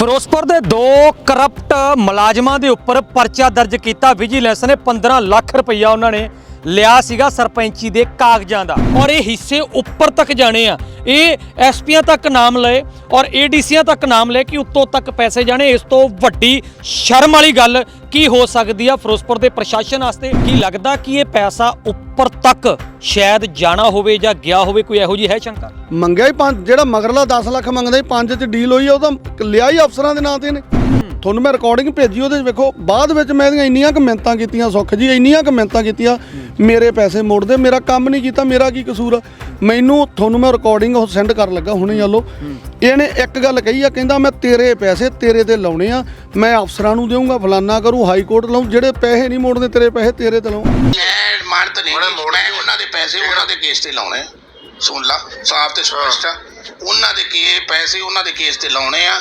ਫਿਰੋਜ਼ਪੁਰ ਦੇ ਦੋ ਕਰਪਟ ਮੁਲਾਜ਼ਮਾਂ ਦੇ ਉੱਪਰ ਪਰਚਾ ਦਰਜ ਕੀਤਾ। ਵਿਜੀਲੈਂਸ ਨੇ 15 ਲੱਖ ਰੁਪਈਆ ਉਹਨਾਂ ਨੇ ਲਿਆ ਸੀਗਾ ਸਰਪੰਚੀ ਦੇ ਕਾਗਜ਼ਾਂ ਦਾ। ਔਰ ਇਹ ਹਿੱਸੇ ਉੱਪਰ ਤੱਕ ਜਾਣੇ ਆ। ਇਹ ਐਸਪੀਆਂ ਤੱਕ ਨਾਮ ਲਏ ਔਰ ਏਡੀਸੀਆਂ ਤੱਕ ਨਾਮ ਲਏ ਕਿ ਉੱਤੋਂ ਤੱਕ ਪੈਸੇ ਜਾਣੇ। ਇਸ ਤੋਂ ਵੱਡੀ ਸ਼ਰਮ ਵਾਲੀ ਗੱਲ ਕੀ ਹੋ ਸਕਦੀ ਆ ਫਿਰੋਜ਼ਪੁਰ ਦੇ ਪ੍ਰਸ਼ਾਸਨ ਵਾਸਤੇ? ਕੀ ਲੱਗਦਾ ਕਿ ਇਹ ਪੈਸਾ ਉੱਪਰ ਤੱਕ ਸ਼ਾਇਦ ਜਾਣਾ ਹੋਵੇ ਜਾਂ ਗਿਆ ਹੋਵੇ? ਕੋਈ ਇਹੋ ਜੀ ਹੈ ਸ਼ੰਕਾ? ਮੰਗਿਆ ਹੀ ਪੰਜ ਜਿਹੜਾ ਮਗਰਲਾ 10 ਲੱਖ ਮੰਗਦਾ ਸੀ ਪੰਜ ਚ ਡੀਲ ਹੋਈ ਆ ਉਹ ਤਾਂ ਲਿਆ ਹੀ ਅਫਸਰਾਂ ਦੇ ਨਾਂ ਤੇ ਨੇ ਤੁਹਾਨੂੰ ਮੈਂ ਰਿਕਾਰਡਿੰਗ ਭੇਜੀ ਉਹਦੇ 'ਚ ਵੇਖੋ ਬਾਅਦ ਵਿੱਚ ਮੈਂ ਇਹਦੀਆਂ ਇੰਨੀਆਂ ਕਮੈਂਟਾਂ ਕੀਤੀਆਂ ਸੁੱਖ ਜੀ ਇੰਨੀਆਂ ਕਮੈਂਟਾਂ ਕੀਤੀਆਂ ਮੇਰੇ ਪੈਸੇ ਮੋੜ ਦੇ ਮੇਰਾ ਕੰਮ ਨਹੀਂ ਕੀਤਾ ਮੇਰਾ ਕੀ ਕਸੂਰ ਆ ਮੈਨੂੰ ਤੁਹਾਨੂੰ ਮੈਂ ਰਿਕਾਰਡਿੰਗ ਉਹ ਸੈਂਡ ਕਰਨ ਲੱਗਾ ਹੁਣੇ ਹਲੋ ਇਹਨੇ ਇੱਕ ਗੱਲ ਕਹੀ ਆ ਕਹਿੰਦਾ ਮੈਂ ਤੇਰੇ ਪੈਸੇ ਤੇਰੇ ਤੇ ਲਾਉਣੇ ਆ ਮੈਂ ਅਫਸਰਾਂ ਨੂੰ ਦੇਵਾਂਗਾ ਫਲਾਨਾ ਕਰੂੰ ਹਾਈ ਕੋਰਟ ਲਾਉਂ ਜਿਹੜੇ ਪੈਸੇ ਨਹੀਂ ਮੋੜਨੇ ਤੇਰੇ ਪੈਸੇ ਤੇਰੇ ਤੇ ਲਾਉਂ ਮੈਂ ਮਾਨਤ ਨਹੀਂ। ਮੈਂ ਉਹਨਾਂ ਦੇ ਪੈਸੇ ਉਹਨਾਂ ਦੇ ਕੇਸ ਤੇ ਲਾਉਣੇ ਆ। ਸੁਣ ਲਾ ਸਾਫ਼ ਤੇ ਸਪਸ਼ਟ ਆ। ਉਹਨਾਂ ਦੇ ਕੀ ਪੈਸੇ ਉਹਨਾਂ ਦੇ ਕੇਸ ਤੇ ਲਾਉਣੇ ਆ।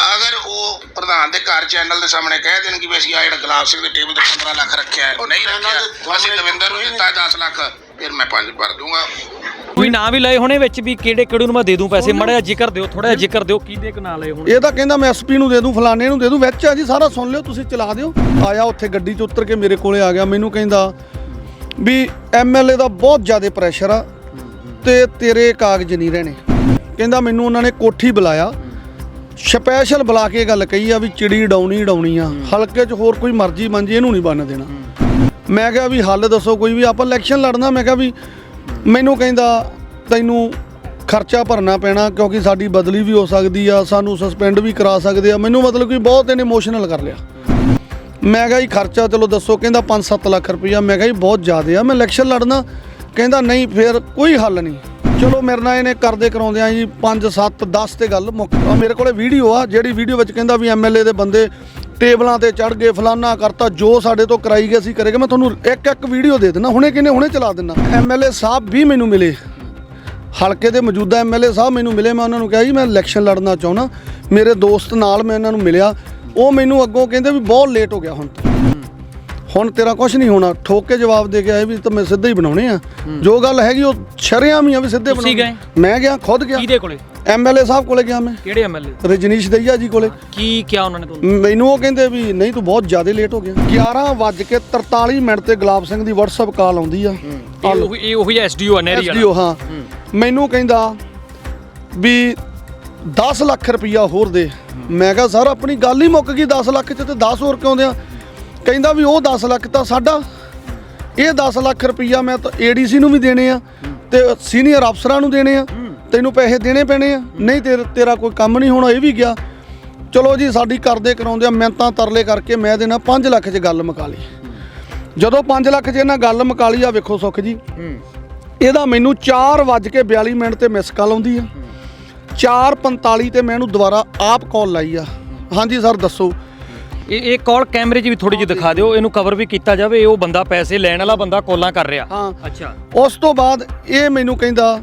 ਅਗਰ ਉਹ ਪ੍ਰਧਾਨ ਦੇ ਘਰ ਚੈਨਲ ਦੇ ਸਾਹਮਣੇ ਕਹਿ ਦੇਣ ਕਿ ਵੀ ਅਸੀਂ ਆ ਜਿਹੜਾ ਗੁਲਾਬ ਸਿੰਘ ਦੇ ਟੇਬਲ ਤੇ 15 ਲੱਖ ਰੱਖਿਆ ਹੈ ਨਹੀਂ ਰੱਖਿਆ ਅਸੀਂ ਦਵਿੰਦਰ ਨੂੰ ਦਿੱਤਾ 10 ਲੱਖ ਫਿਰ ਮੈਂ ਪੰਜ ਭਰ ਦੂੰਗਾ। ਕੋਈ ਨਾਂ ਵੀ ਲਏ ਹੋਣੇ ਵਿੱਚ ਵੀ ਕਿਹੜੇ ਕਿਹੜੇ ਨੂੰ ਮੈਂ ਦੇ ਦੂੰ ਪੈਸੇ ਮੜਾ ਜਿਹਾ ਜ਼ਿਕਰ ਦਿਓ ਥੋੜਾ ਜਿਹਾ ਜ਼ਿਕਰ ਦਿਓ ਕਿਹਦੇ ਕੋ ਨਾਂ ਲਏ ਹੋਣ? ਇਹ ਤਾਂ ਕਹਿੰਦਾ ਮੈਂ ਐਸਪੀ ਨੂੰ ਦੇ ਦੂੰ ਫਲਾਣੇ ਨੂੰ ਦੇ ਦੂੰ ਵਿੱਚ ਆ ਜੀ ਸਾਰਾ ਸੁਣ ਲਿਓ ਤੁਸੀਂ ਚਲਾ ਦਿਓ। ਆਇਆ ਉੱਥੇ ਗੱਡੀ 'ਚ ਉਤਰ ਕੇ ਮੇਰੇ ਕੋਲੇ ਆ ਗਿਆ ਮੈਨੂੰ ਕਹਿੰਦਾ ਵੀ ਐਮਐਲਏ ਦਾ ਬਹੁਤ ਜ਼ਿਆਦਾ ਪ੍ਰੈਸ਼ਰ ਆ। ਤੇ ਤੇਰੇ ਕਾਗਜ਼ ਨਹੀਂ ਰਹਿਣੇ। ਕਹਿੰਦਾ ਮੈਨੂੰ ਉਹਨਾਂ ਨੇ ਕੋਠੀ ਬੁਲਾਇਆ। ਸਪੈਸ਼ਲ ਬੁਲਾ ਕੇ ਗੱਲ ਕਹੀ ਆ ਵੀ ਚਿੜੀ ਡਾਉਣੀ ਡਾਉਣੀ ਆ। ਹਲਕੇ 'ਚ ਹੋਰ ਕੋਈ ਮਰਜ਼ੀ ਮੰਜੀ ਇਹਨੂੰ ਨਹੀਂ ਬੰਨ ਦੇਣਾ। ਮੈਂ ਕਿਹਾ ਵੀ ਹੱਲ ਦੱਸੋ ਕੋਈ ਵੀ, ਆਪਾਂ ਇਲੈਕਸ਼ਨ ਲੜਨਾ। ਮੈਂ ਕਿਹਾ ਵੀ ਮੈਨੂੰ ਕਹਿੰਦਾ ਤੈਨੂੰ ਖਰਚਾ ਭਰਨਾ ਪੈਣਾ ਕਿਉਂਕਿ ਸਾਡੀ ਬਦਲੀ ਵੀ ਹੋ ਸਕਦੀ ਆ, ਸਾਨੂੰ ਸਸਪੈਂਡ ਵੀ ਕਰਾ ਸਕਦੇ ਆ। ਮੈਨੂੰ ਮਤਲਬ ਕਿ ਬਹੁਤ ਇਹਨੇ ਇਮੋਸ਼ਨਲ ਕਰ ਲਿਆ। ਮੈਂ ਕਿਹਾ ਜੀ ਖਰਚਾ ਚਲੋ ਦੱਸੋ। ਕਹਿੰਦਾ 5-7 ਲੱਖ ਰੁਪਈਆ। ਮੈਂ ਕਿਹਾ ਜੀ ਬਹੁਤ ਜ਼ਿਆਦਾ ਆ। ਮੈਂ ਇਲੈਕਸ਼ਨ ਲੜਨਾ। ਕਹਿੰਦਾ ਨਹੀਂ, ਫਿਰ ਕੋਈ ਹੱਲ ਨਹੀਂ। ਚਲੋ, ਮੇਰੇ ਨਾਲ ਇਹਨੇ ਕਰਦੇ ਕਰਾਉਂਦੇ ਆ ਜੀ 5 7 10 ਤੇ ਗੱਲ ਮੁੱਕ ਆ ਮੇਰੇ ਕੋਲੇ ਵੀਡੀਓ ਆ, ਜਿਹੜੀ ਵੀਡੀਓ ਵਿੱਚ ਕਹਿੰਦਾ ਵੀ ਐਮਐਲਏ ਦੇ ਬੰਦੇ ਟੇਬਲਾਂ ਤੇ ਚੜ ਗਏ, ਫਲਾਨਾ ਕਰਤਾ, ਜੋ ਸਾਡੇ ਤੋਂ ਕਰਾਈ ਗਿਆ ਸੀ ਕਰੇਗਾ ਮੈਂ ਤੁਹਾਨੂੰ ਇੱਕ ਇੱਕ ਵੀਡੀਓ ਦੇ ਦਿੰਦਾ, ਹੁਣੇ ਕਿਨੇ ਹੁਣੇ ਚਲਾ ਦਿੰਦਾ। ਐਮਐਲਏ ਸਾਹਿਬ ਵੀ ਮੈਨੂੰ ਮਿਲੇ। ਹਲਕੇ ਦੇ ਮੌਜੂਦਾ ਐਮਐਲਏ ਸਾਹਿਬ ਮੈਨੂੰ ਮਿਲੇ, ਮੈਂ ਉਹਨਾਂ ਨੂੰ ਕਿਹਾ ਜੀ, ਮੈਂ ਇਲੈਕਸ਼ਨ ਲੜਨਾ ਚਾਹੁੰਦਾ। ਮੇਰੇ ਦੋਸਤ ਨਾਲ ਮੈਂ ਉਹਨਾਂ ਨੂੰ ਮਿਲਿਆ। ਉਹ ਮੈਨੂੰ ਅੱਗੋਂ ਕਹਿੰਦੇ ਵੀ ਬਹੁਤ ਲੇਟ ਹੋ ਗਿਆ ਹੁਣ। ਹੁਣ ਤੇਰਾ ਕੁਝ ਨਹੀਂ ਹੋਣਾ। ਠੋਕ ਕੇ ਜਵਾਬ ਦੇ ਕੇ ਆਏ ਵੀ ਤਾਂ ਮੈਂ ਸਿੱਧਾ ਹੀ ਬਣਾਉਣੇ ਆ। ਜੋ ਗੱਲ ਹੈਗੀ ਉਹ ਸ਼ਰਿਆਮ ਹੀ ਆ ਵੀ ਸਿੱਧੇ ਤੁਸੀਂ ਬਣਾਉਣੇ। ਮੈਂ ਗਿਆ ਖੁਦ ਗਿਆ। ਕਿਹਦੇ ਕੋਲੇ? ਐਮਐਲਏ ਸਾਹਿਬ ਕੋਲੇ ਗਿਆ ਮੈਂ। ਕਿਹੜੇ ਐਮਐਲਏ ਰਜਨੀਸ਼ ਦਈਆ ਜੀ ਕੋਲੇ। ਕੀ ਕਿਹਾ ਉਹਨਾਂ ਨੇ ਤੁਹਾਨੂੰ? ਮੈਨੂੰ ਉਹ ਕਹਿੰਦੇ ਵੀ ਨਹੀਂ ਤੂੰ ਬਹੁਤ ਜ਼ਿਆਦਾ ਲੇਟ ਹੋ ਗਿਆ। 11 ਵੱਜ ਕੇ 43 ਮਿੰਟ ਤੇ ਗੁਲਾਬ ਸਿੰਘ ਦੀ WhatsApp ਕਾਲ ਆਉਂਦੀ ਆ। ਇਹ ਉਹੀ ਇਹ ਉਹੀ ਐਸਡੀਓ ਹੈ ਨਹਿਰੀ ਵਾਲਾ। ਐਸਡੀਓ ਹਾਂ। ਮੈਨੂੰ ਕਹਿੰਦਾ ਵੀ 10 ਲੱਖ ਰੁਪਈਆ ਹੋਰ ਦੇ। ਮੈਂ ਕਿਹਾ ਸਰ ਆਪਣੀ ਗੱਲ ਹੀ ਮੁੱਕ ਗਈ 10 ਲੱਖ ਚ ਤੇ 10 ਹੋਰ ਕਿਉਂ ਦਿਆਂ? ਕਹਿੰਦਾ ਵੀ ਉਹ 10 ਲੱਖ ਤਾਂ ਸਾਡਾ। ਇਹ 10 ਲੱਖ ਰੁਪਈਆ ਮੈਂ ਤਾਂ ਏਡੀਸੀ ਨੂੰ ਵੀ ਦੇਣੇ ਆ ਤੇ ਸੀਨੀਅਰ ਅਫਸਰਾਂ ਨੂੰ ਦੇਣੇ ਆ। ਤੈਨੂੰ ਪੈਸੇ ਦੇਣੇ ਪੈਣੇ ਆ। ਨਹੀਂ ਤੇਰਾ ਤੇਰਾ ਕੋਈ ਕੰਮ ਨਹੀਂ ਹੋਣਾ, ਇਹ ਵੀ ਗਿਆ। ਚਲੋ ਜੀ, ਸਾਡੀ ਕਰਦੇ ਕਰਾਉਂਦੇ ਆ ਮਿਹਨਤਾਂ ਤਰਲੇ ਕਰਕੇ ਮੈਂ ਦੇਣਾ 5 ਲੱਖ 'ਚ ਗੱਲ ਮੁਕਾ ਲਈ। ਜਦੋਂ 5 ਲੱਖ 'ਚ ਇਹਨਾਂ ਗੱਲ ਮੁਕਾ ਲਈ ਆ ਵੇਖੋ ਸੁਖ ਜੀ। ਇਹਦਾ ਮੈਨੂੰ 4:42 ਮਿੰਟ ਤੇ ਮਿਸ ਕਾਲ ਆਉਂਦੀ ਆ। 4:45 ਤੇ ਮੈਂ ਇਹਨੂੰ ਦੁਬਾਰਾ ਆਪ ਕਾਲ ਲਾਈ ਆ। ਹਾਂਜੀ ਸਰ, ਦੱਸੋ। ਇਹ ਇਹ ਕਾਲ ਕੈਮਰੇ 'ਚ ਵੀ ਥੋੜੀ ਜਿਹੀ ਦਿਖਾ ਦਿਓ ਇਹਨੂੰ ਕਵਰ ਵੀ ਕੀਤਾ ਜਾਵੇ ਇਹ ਉਹ ਬੰਦਾ ਪੈਸੇ ਲੈਣ ਵਾਲਾ ਬੰਦਾ ਕਾਲਾਂ ਕਰ ਰਿਹਾ। ਹਾਂ। ਅੱਛਾ। ਉਸ ਤੋਂ ਬਾਅਦ ਇਹ ਮੈਨੂੰ ਕਹਿੰਦਾ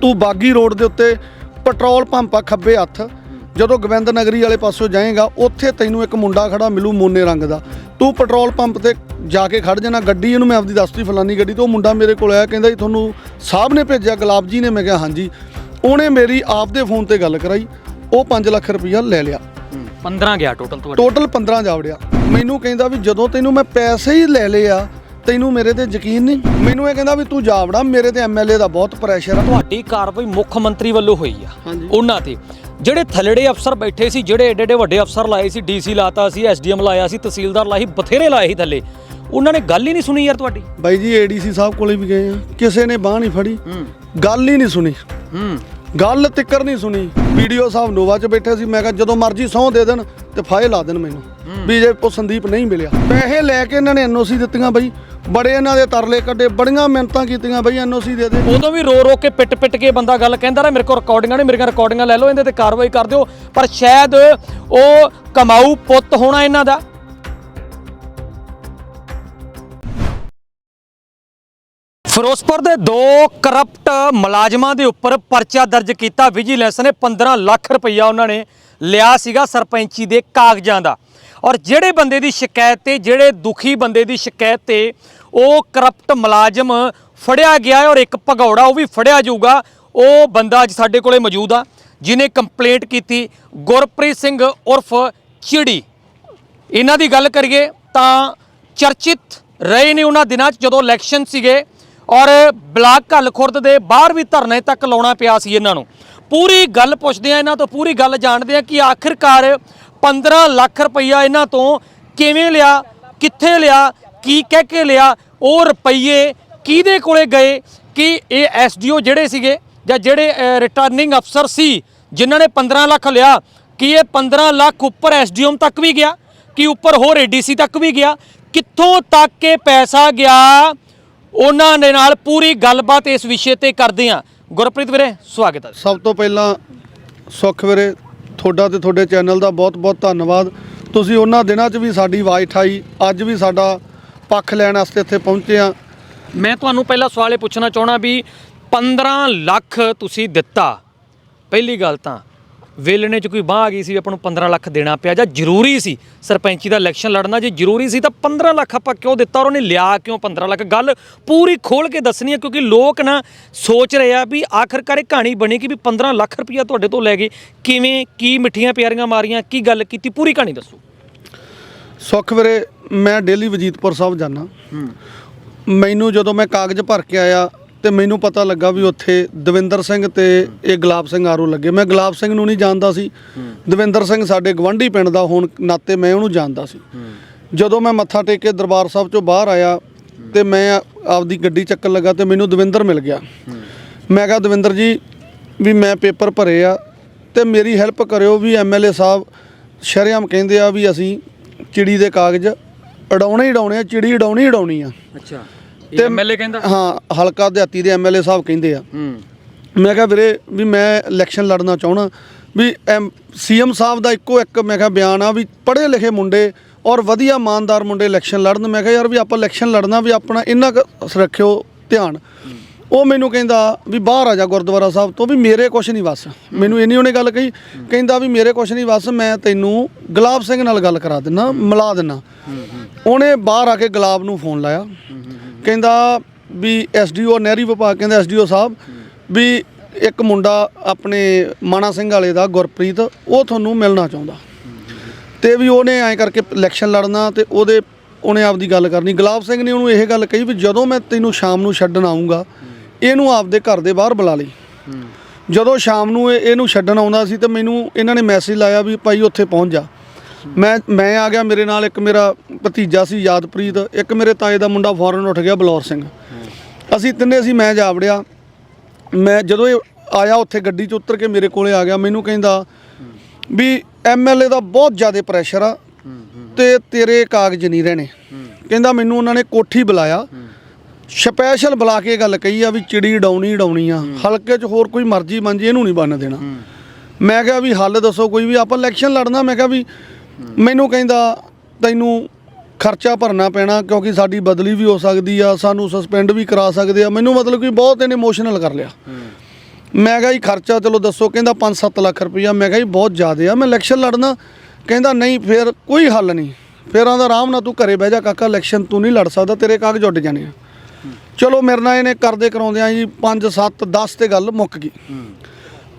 ਤੂੰ ਬਾਗੀ ਰੋਡ ਦੇ ਉੱਤੇ ਪੈਟਰੋਲ ਪੰਪ ਆ ਖੱਬੇ ਹੱਥ। ਜਦੋਂ ਗੋਬਿੰਦ ਨਗਰੀ ਵਾਲੇ ਪਾਸੋਂ ਜਾਏਗਾ ਉੱਥੇ ਤੈਨੂੰ ਇੱਕ ਮੁੰਡਾ ਖੜਾ ਮਿਲੂ ਮੋਨੇ ਰੰਗ ਦਾ। ਤੂੰ ਪੈਟਰੋਲ ਪੰਪ ਤੇ ਜਾ ਕੇ ਖੜ ਜਾਣਾ ਗੱਡੀ ਇਹਨੂੰ ਮੈਂ ਆਪਦੀ ਦੱਸਤੀ ਫਲਾਨੀ ਗੱਡੀ ਤੇ। ਉਹ ਮੁੰਡਾ ਮੇਰੇ ਕੋਲ ਆਇਆ ਕਹਿੰਦਾ ਜੀ ਤੁਹਾਨੂੰ ਸਾਹਿਬ ਨੇ ਭੇਜਿਆ ਗੁਲਾਬ ਜੀ ਨੇ? ਮੈਂ ਕਿਹਾ ਹਾਂਜੀ। ਉਹਨੇ ਮੇਰੀ ਆਪਦੇ ਫੋਨ ਤੇ ਗੱਲ ਕਰਾਈ ਉਹ 5 ਲੱਖ ਰੁਪਈਆ ਲੈ ਲਿਆ। 15 ਗਿਆ ਟੋਟਲ ਤੁਹਾਡੇ ਟੋਟਲ 15 ਜਾਵੜਿਆ ਮੈਨੂੰ ਕਹਿੰਦਾ ਵੀ ਜਦੋਂ ਤੈਨੂੰ ਮੈਂ ਪੈਸੇ ਹੀ ਲੈ ਲਏ ਆ ਤੈਨੂੰ ਮੇਰੇ ਤੇ ਯਕੀਨ ਨਹੀਂ। ਮੈਨੂੰ ਇਹ ਕਹਿੰਦਾ ਵੀ ਤੂੰ ਜਾਵੜਾ ਮੇਰੇ ਤੇ ਐਮਐਲਏ ਦਾ ਬਹੁਤ ਪ੍ਰੈਸ਼ਰ ਆ। ਤੁਹਾਡੀ ਕਾਰਵਾਈ ਮੁੱਖ ਮੰਤਰੀ ਵੱਲੋਂ ਹੋਈ ਆ। ਉਹਨਾਂ ਤੇ। ਜਿਹੜੇ ਥੱਲੜੇ ਅਫਸਰ ਬੈਠੇ ਸੀ ਜਿਹੜੇ ਏਡੇ ਏਡੇ ਵੱਡੇ ਅਫਸਰ ਲਾਏ ਸੀ ਡੀਸੀ ਲਾਤਾ ਸੀ ਐਸਡੀਐਮ ਲਾਇਆ ਸੀ ਤਹਿਸੀਲਦਾਰ ਲਾਈ ਬਥੇਰੇ ਲਾਏ ਸੀ ਥੱਲੇ। ਉਹਨਾਂ ਨੇ ਗੱਲ ਹੀ ਨਹੀਂ ਸੁਣੀ ਯਾਰ ਤੁਹਾਡੀ। ਬਾਈ ਜੀ ਏਡੀਸੀ ਸਾਹਿਬ ਕੋਲੇ ਵੀ ਗਏ ਆ। ਕਿਸੇ ਨੇ ਬਾਹ ਨਹੀਂ ਫੜੀ। ਗੱਲ ਹੀ ਨਹੀਂ ਸੁਣੀ। ਹੂੰ। ਗੱਲ ਤਿੱਕਰ ਨਹੀਂ ਸੁਣੀ। ਵੀਡੀਓ ਸਾਹਿਬ ਨੋਵਾ 'ਚ ਬੈਠੇ ਸੀ ਮੈਂ ਕਿਹਾ ਜਦੋਂ ਮਰਜ਼ੀ ਸਹੁੰ ਦੇ ਦੇਣ ਤੇ ਫਾਇਲ ਲਾ ਦੇਣ ਮੈਨੂੰ। ਵੀ ਜੇ ਉਹ ਸੰਦੀਪ ਨਹੀਂ ਮਿਲਿਆ। ਪੈਸੇ ਲੈ ਕੇ ਇਹਨਾਂ ਨੇ ਐਨਓਸੀ ਦਿੱਤੀਆਂ ਬਈ। ਬੜੇ ਇਹਨਾਂ ਦੇ ਤਰਲੇ ਕੱਢੇ ਬੜੀਆਂ ਮਿਹਨਤਾਂ ਕੀਤੀਆਂ ਬਈ ਐਨਓਸੀ ਦੇ ਦੇ। ਉਦੋਂ ਵੀ ਰੋ ਰੋ ਕੇ ਪਿੱਟ ਪਿੱਟ ਕੇ ਬੰਦਾ ਗੱਲ ਕਹਿੰਦਾ ਰਿਹਾ ਮੇਰੇ ਕੋਲ ਰਿਕਾਰਡਿੰਗਾਂ ਨੇ ਮੇਰੀਆਂ ਰਿਕਾਰਡਿੰਗਾਂ ਲੈ ਲਓ ਇਹਦੇ ਤੇ ਕਾਰਵਾਈ ਕਰ ਦਿਓ। ਪਰ ਸ਼ਾਇਦ ਉਹ ਕਮਾਊ ਪੁੱਤ ਹੋਣਾ ਇਹਨਾਂ ਦਾ। ਫਿਰੋਜ਼ਪੁਰ ਦੇ ਦੋ ਕਰਪਟ ਮੁਲਾਜ਼ਮਾਂ ਦੇ ਉੱਪਰ ਪਰਚਾ ਦਰਜ ਕੀਤਾ। ਵਿਜੀਲੈਂਸ ਨੇ 15 ਲੱਖ ਰੁਪਈਆ ਉਹਨਾਂ ਨੇ ਲਿਆ ਸੀਗਾ ਸਰਪੰਚੀ ਦੇ ਕਾਗਜ਼ਾਂ ਦਾ। ਔਰ ਜਿਹੜੇ ਬੰਦੇ ਦੀ ਸ਼ਿਕਾਇਤ ਤੇ, ਜਿਹੜੇ ਦੁਖੀ ਬੰਦੇ ਦੀ ਸ਼ਿਕਾਇਤ ਤੇ ਉਹ ਕਰਪਟ ਮੁਲਾਜ਼ਮ ਫੜਿਆ ਗਿਆ ਔਰ ਇੱਕ ਭਗੌੜਾ ਉਹ ਵੀ ਫੜਿਆ ਜਾਊਗਾ। ਉਹ ਬੰਦਾ ਅੱਜ ਸਾਡੇ ਕੋਲੇ ਮੌਜੂਦ ਆ ਜਿਨੇ ਕੰਪਲੇਂਟ ਕੀਤੀ। ਗੁਰਪ੍ਰੀਤ ਸਿੰਘ ਉਰਫ ਚਿੜੀ। ਇਹਨਾਂ ਦੀ ਗੱਲ ਕਰੀਏ ਤਾਂ ਚਰਚਿਤ ਰਹੇ ਨੇ ਉਹਨਾਂ ਦਿਨਾਂ 'ਚ ਜਦੋਂ ਇਲੈਕਸ਼ਨ ਸੀਗੇ। ਔਰ ਬਲਾਕ ਘੱਲ ਖੁਰਦ ਦੇ ਬਾਹਰ ਵੀ ਧਰਨੇ ਤੱਕ ਲਾਉਣਾ ਪਿਆ ਸੀ ਇਹਨਾਂ ਨੂੰ। ਪੂਰੀ ਗੱਲ ਪੁੱਛਦੇ ਆ ਇਹਨਾਂ ਤੋਂ, ਪੂਰੀ ਗੱਲ ਜਾਣਦੇ ਆ ਕਿ ਆਖਿਰਕਾਰ 15 ਲੱਖ ਰੁਪਈਆ ਇਹਨਾਂ ਤੋਂ ਕਿਵੇਂ ਲਿਆ, ਕਿੱਥੇ ਲਿਆ, ਕੀ ਕਹਿ ਕੇ ਲਿਆ, ਉਹ ਰੁਪਈਏ ਕਿਹਦੇ ਕੋਲੇ ਗਏ ਕਿ ਇਹ ਐਸਡੀਓ ਜਿਹੜੇ ਸੀਗੇ ਜਾਂ ਜਿਹੜੇ ਰਿਟਰਨਿੰਗ ਅਫਸਰ ਸੀ ਜਿਨ੍ਹਾਂ ਨੇ 15 ਲੱਖ ਲਿਆ, ਕਿ ਇਹ 15 ਲੱਖ ਉੱਪਰ ਐਸਡੀਐਮ ਤੱਕ ਵੀ ਗਿਆ, ਕਿ ਉੱਪਰ ਹੋਰ ਏਡੀਸੀ ਤੱਕ ਵੀ ਗਿਆ, ਕਿੱਥੋਂ ਤੱਕ ਇਹ ਪੈਸਾ ਗਿਆ ਉਹਨਾਂ ਦੇ ਨਾਲ ਪੂਰੀ ਗੱਲਬਾਤ ਇਸ ਵਿਸ਼ੇ ਤੇ ਕਰਦੇ ਹਾਂ। ਗੁਰਪ੍ਰੀਤ ਵੀਰੇ ਸਵਾਗਤ ਹੈ ਸਭ ਤੋਂ ਪਹਿਲਾਂ ਸੁੱਖ ਵੀਰੇ ਤੁਹਾਡਾ ਤੇ ਤੁਹਾਡੇ ਚੈਨਲ ਦਾ ਬਹੁਤ-ਬਹੁਤ ਧੰਨਵਾਦ। ਤੁਸੀਂ ਉਹਨਾਂ ਦਿਨਾਂ 'ਚ ਵੀ ਸਾਡੀ ਆਵਾਜ਼ ਠਾਈ ਅੱਜ ਵੀ ਸਾਡਾ ਪੱਖ ਲੈਣ ਵਾਸਤੇ ਇੱਥੇ ਪਹੁੰਚੇ ਆ ਮੈਂ ਤੁਹਾਨੂੰ ਪਹਿਲਾ ਸਵਾਲ ਇਹ ਪੁੱਛਣਾ ਚਾਹਣਾ ਵੀ 15 ਲੱਖ ਤੁਸੀਂ ਦਿੱਤਾ। ਪਹਿਲੀ ਗੱਲ ਤਾਂ ਵੇਲਣੇ ਚ ਕੋਈ ਬਾਹ ਆ ਗਈ ਸੀ ਆਪਾਂ ਨੂੰ 15 ਲੱਖ ਦੇਣਾ ਪਿਆ ਜਾਂ ਜ਼ਰੂਰੀ ਸੀ ਸਰਪੰਚੀ ਦਾ ਇਲੈਕਸ਼ਨ ਲੜਨਾ ਜੇ ਜ਼ਰੂਰੀ ਸੀ ਤਾਂ 15 ਲੱਖ ਆਪਾਂ ਕਿਉਂ ਦਿੱਤਾ ਔਰ ਉਹਨੇ ਲਿਆ ਕਿਉਂ 15 ਲੱਖ? ਗੱਲ ਪੂਰੀ ਖੋਲ ਕੇ ਦੱਸਣੀ ਹੈ ਕਿਉਂਕਿ ਲੋਕ ਨਾ ਸੋਚ ਰਹੇ ਆ ਵੀ ਆਖਰਕਾਰ ਇਹ ਕਹਾਣੀ ਬਣੀ ਕਿ ਵੀ 15 ਲੱਖ ਰੁਪਇਆ ਤੁਹਾਡੇ ਤੋਂ ਲੈ ਗਏ। ਕਿਵੇਂ ਕੀ ਮਿੱਠੀਆਂ ਪਿਆਰੀਆਂ ਮਾਰੀਆਂ ਕੀ ਗੱਲ ਕੀਤੀ? ਪੂਰੀ ਕਹਾਣੀ ਦੱਸੋ। ਸੁੱਖ ਵੀਰੇ ਮੈਂ ਡੇਲੀ ਵਜੀਦਪੁਰ ਸਾਹਿਬ ਜਾਣਾ ਮੈਨੂੰ ਜਦੋਂ ਮੈਂ ਕਾਗਜ਼ ਭਰ ਕੇ ਆਇਆ ਤੇ ਮੈਨੂੰ ਪਤਾ ਲੱਗਾ ਵੀ ਉੱਥੇ ਦਵਿੰਦਰ ਸਿੰਘ ਤੇ ਇਹ ਗੁਲਾਬ ਸਿੰਘ ਆਰੋ ਲੱਗੇ। ਮੈਂ ਗੁਲਾਬ ਸਿੰਘ ਨੂੰ ਨਹੀਂ ਜਾਣਦਾ ਸੀ। ਦਵਿੰਦਰ ਸਿੰਘ ਸਾਡੇ ਗਵੰਡੀ ਪਿੰਡ ਦਾ ਹੋਣ ਨਾਤੇ ਮੈਂ ਉਹਨੂੰ ਜਾਣਦਾ ਸੀ। ਜਦੋਂ ਮੈਂ ਮੱਥਾ ਟੇਕ ਕੇ ਦਰਬਾਰ ਸਾਹਿਬ ਚੋਂ ਬਾਹਰ ਆਇਆ ਤੇ ਮੈਂ ਆਪਦੀ ਗੱਡੀ ਚੱਕਣ ਲੱਗਾ ਤੇ ਮੈਨੂੰ ਦਵਿੰਦਰ ਮਿਲ ਗਿਆ। ਮੈਂ ਕਿਹਾ, ਦਵਿੰਦਰ ਜੀ, ਵੀ ਮੈਂ ਪੇਪਰ ਭਰੇ ਆ ਤੇ ਮੇਰੀ ਹੈਲਪ ਕਰਿਓ ਵੀ ਐਮਐਲਏ ਸਾਹਿਬ ਸ਼ਰੇਆਮ ਕਹਿੰਦੇ ਆ ਵੀ ਅਸੀਂ ਚਿੜੀ ਦੇ ਕਾਗਜ਼ ਉਡਾਉਣੇ ਹੀ ਉਡਾਉਣੇ ਆ, ਚਿੜੀ ਉਡਾਉਣੀ ਉਡਾਉਣੀ ਆ। ਅੱਛਾ। ਤੇ- ਐਮਐਲਏ ਕਹਿੰਦਾ? ਹਾਂ ਹਲਕਾ ਦਿਹਾਤੀ ਦੇ ਐਮਐਲਏ ਸਾਹਿਬ ਕਹਿੰਦੇ ਆ। ਹੂੰ। ਮੈਂ ਕਿਹਾ ਵੀਰੇ ਵੀ ਮੈਂ ਇਲੈਕਸ਼ਨ ਲੜਨਾ ਚਾਹਣਾ ਵੀ ਸੀਐਮ ਸਾਹਿਬ ਦਾ ਇੱਕੋ ਇੱਕ ਮੈਂ ਕਿਹਾ ਬਿਆਨ ਆ ਵੀ ਪੜ੍ਹੇ ਲਿਖੇ ਮੁੰਡੇ ਔਰ ਵਧੀਆ ਇਮਾਨਦਾਰ ਮੁੰਡੇ ਇਲੈਕਸ਼ਨ ਲੜਨ ਮੈਂ ਕਿਹਾ ਯਾਰ ਵੀ ਆਪਾਂ ਇਲੈਕਸ਼ਨ ਲੜਨਾ ਵੀ ਆਪਣਾ ਇੰਨਾ ਰੱਖਿਓ ਧਿਆਨ। ਉਹ ਮੈਨੂੰ ਕਹਿੰਦਾ ਵੀ ਬਾਹਰ ਆ ਜਾ ਗੁਰਦੁਆਰਾ ਸਾਹਿਬ ਤੋਂ ਵੀ ਮੇਰੇ ਕੁਛ ਨਹੀਂ ਵਸ ਮੈਨੂੰ ਇੰਨੀ ਉਹਨੇ ਗੱਲ ਕਹੀ ਕਹਿੰਦਾ ਵੀ ਮੇਰੇ ਕੁਛ ਨਹੀਂ ਵਸ ਮੈਂ ਤੈਨੂੰ ਗੁਲਾਬ ਸਿੰਘ ਨਾਲ ਗੱਲ ਕਰਾ ਦਿੰਨਾ ਮਿਲਾ ਦਿੰਨਾ। ਉਹਨੇ ਬਾਹਰ ਆ ਕੇ ਗੁਲਾਬ ਨੂੰ ਫੋਨ ਲਾਇਆ। ਕਹਿੰਦਾ ਵੀ ਐਸਡੀਓ, ਨਹਿਰੀ ਵਿਭਾਗ ਕਹਿੰਦਾ ਐਸਡੀਓ ਸਾਹਿਬ ਵੀ ਇੱਕ ਮੁੰਡਾ ਆਪਣੇ ਮਾਣਾ ਸਿੰਘ ਵਾਲੇ ਦਾ ਗੁਰਪ੍ਰੀਤ, ਉਹ ਤੁਹਾਨੂੰ ਮਿਲਣਾ ਚਾਹੁੰਦਾ। ਤੇ ਵੀ ਉਹਨੇ ਐਂ ਕਰਕੇ ਇਲੈਕਸ਼ਨ ਲੜਨਾ ਤੇ ਉਹਦੇ, ਉਹਨੇ ਆਪਦੀ ਗੱਲ ਕਰਨੀ। ਗੁਲਾਬ ਸਿੰਘ ਨੇ ਉਹਨੂੰ ਇਹ ਗੱਲ ਕਹੀ ਵੀ ਜਦੋਂ ਮੈਂ ਤੈਨੂੰ ਸ਼ਾਮ ਨੂੰ ਛੱਡਣ ਆਉਂਗਾ ਇਹਨੂੰ ਆਪਦੇ ਘਰ ਦੇ ਬਾਹਰ ਬੁਲਾ ਲਈ। ਜਦੋਂ ਸ਼ਾਮ ਨੂੰ ਇਹ- ਇਹਨੂੰ ਛੱਡਣ ਆਉਂਦਾ ਸੀ ਤੇ ਮੈਨੂੰ ਇਹਨਾਂ ਨੇ ਮੈਸੇਜ ਲਾਇਆ ਵੀ ਭਾਈ ਉੱਥੇ ਪਹੁੰਚ ਜਾ। ਮੈਂ ਮੈਂ ਆ ਗਿਆ ਮੇਰੇ ਨਾਲ ਇੱਕ ਮੇਰਾ ਭਤੀਜਾ ਸੀ ਯਾਦਪ੍ਰੀਤ, ਇੱਕ ਮੇਰੇ ਤਾਏ ਦਾ ਮੁੰਡਾ ਫੌਰਨ ਉੱਠ ਗਿਆ ਬਲੌਰ ਸਿੰਘ। ਅਸੀਂ ਤਿੰਨੇ ਸੀ ਮੈਂ ਜਾ ਵੜਿਆ। ਮੈਂ ਜਦੋਂ ਇਹ ਆਇਆ ਉੱਥੇ ਗੱਡੀ 'ਚ ਉਤਰ ਕੇ ਮੇਰੇ ਕੋਲੇ ਆ ਗਿਆ, ਮੈਨੂੰ ਕਹਿੰਦਾ ਵੀ ਐਮਐਲਏ ਦਾ ਬਹੁਤ ਜ਼ਿਆਦਾ ਪ੍ਰੈਸ਼ਰ ਆ ਤੇ ਤੇਰੇ ਕਾਗਜ਼ ਨਹੀਂ ਰਹਿਣੇ। ਕਹਿੰਦਾ ਮੈਨੂੰ ਉਹਨਾਂ ਨੇ ਕੋਠੀ ਬੁਲਾਇਆ। ਸਪੈਸ਼ਲ ਬੁਲਾ ਕੇ ਗੱਲ ਕਹੀ ਆ ਵੀ ਚਿੜੀ ਡਾਉਣੀ ਡਾਉਣੀ ਆ, ਹਲਕੇ 'ਚ ਹੋਰ ਕੋਈ ਮਰਜ਼ੀ ਮੰਜੇ ਇਹਨੂੰ ਨਹੀਂ ਬੰਨ ਦੇਣਾ। ਮੈਂ ਕਿਹਾ ਵੀ ਹੱਲ ਦੱਸੋ ਕੋਈ ਵੀ, ਆਪਾਂ ਇਲੈਕਸ਼ਨ ਲੜਨਾ, ਮੈਂ ਕਿਹਾ ਵੀ ਮੈਨੂੰ ਕਹਿੰਦਾ, ਤੈਨੂੰ ਖਰਚਾ ਭਰਨਾ ਪੈਣਾ ਕਿਉਂਕਿ ਸਾਡੀ ਬਦਲੀ ਵੀ ਹੋ ਸਕਦੀ ਆ, ਸਾਨੂੰ ਸਸਪੈਂਡ ਵੀ ਕਰਾ ਸਕਦੇ ਆ। ਮੈਨੂੰ ਮਤਲਬ ਕਿ ਬਹੁਤ ਇਹਨੇ ਇਮੋਸ਼ਨਲ ਕਰ ਲਿਆ। ਮੈਂ ਕਿਹਾ ਜੀ, ਖਰਚਾ ਚਲੋ ਦੱਸੋ। ਕਹਿੰਦਾ 5-7 ਲੱਖ ਰੁਪਈਆ। ਮੈਂ ਕਿਹਾ ਜੀ, ਬਹੁਤ ਜ਼ਿਆਦਾ ਆ। ਮੈਂ ਇਲੈਕਸ਼ਨ ਲੜਨਾ। ਕਹਿੰਦਾ, ਨਹੀਂ, ਫਿਰ ਕੋਈ ਹੱਲ ਨਹੀਂ। ਫਿਰ ਆਂਦਾ ਆਰਾਮ ਨਾਲ ਤੂੰ ਘਰੇ ਬਹਿ ਜਾ ਕਾਕਾ ਇਲੈਕਸ਼ਨ ਤੂੰ ਨਹੀਂ ਲੜ ਸਕਦਾ, ਤੇਰੇ ਕਾਗਜ਼ ਉੱਡ ਜਾਣੇ ਆ। ਚਲੋ, ਮੇਰੇ ਨਾਲ ਇਹਨੇ ਕਰਦੇ ਕਰਾਉਂਦਿਆਂ ਜੀ 5 7 10 ਤੇ ਗੱਲ ਮੁੱਕ ਗਈ।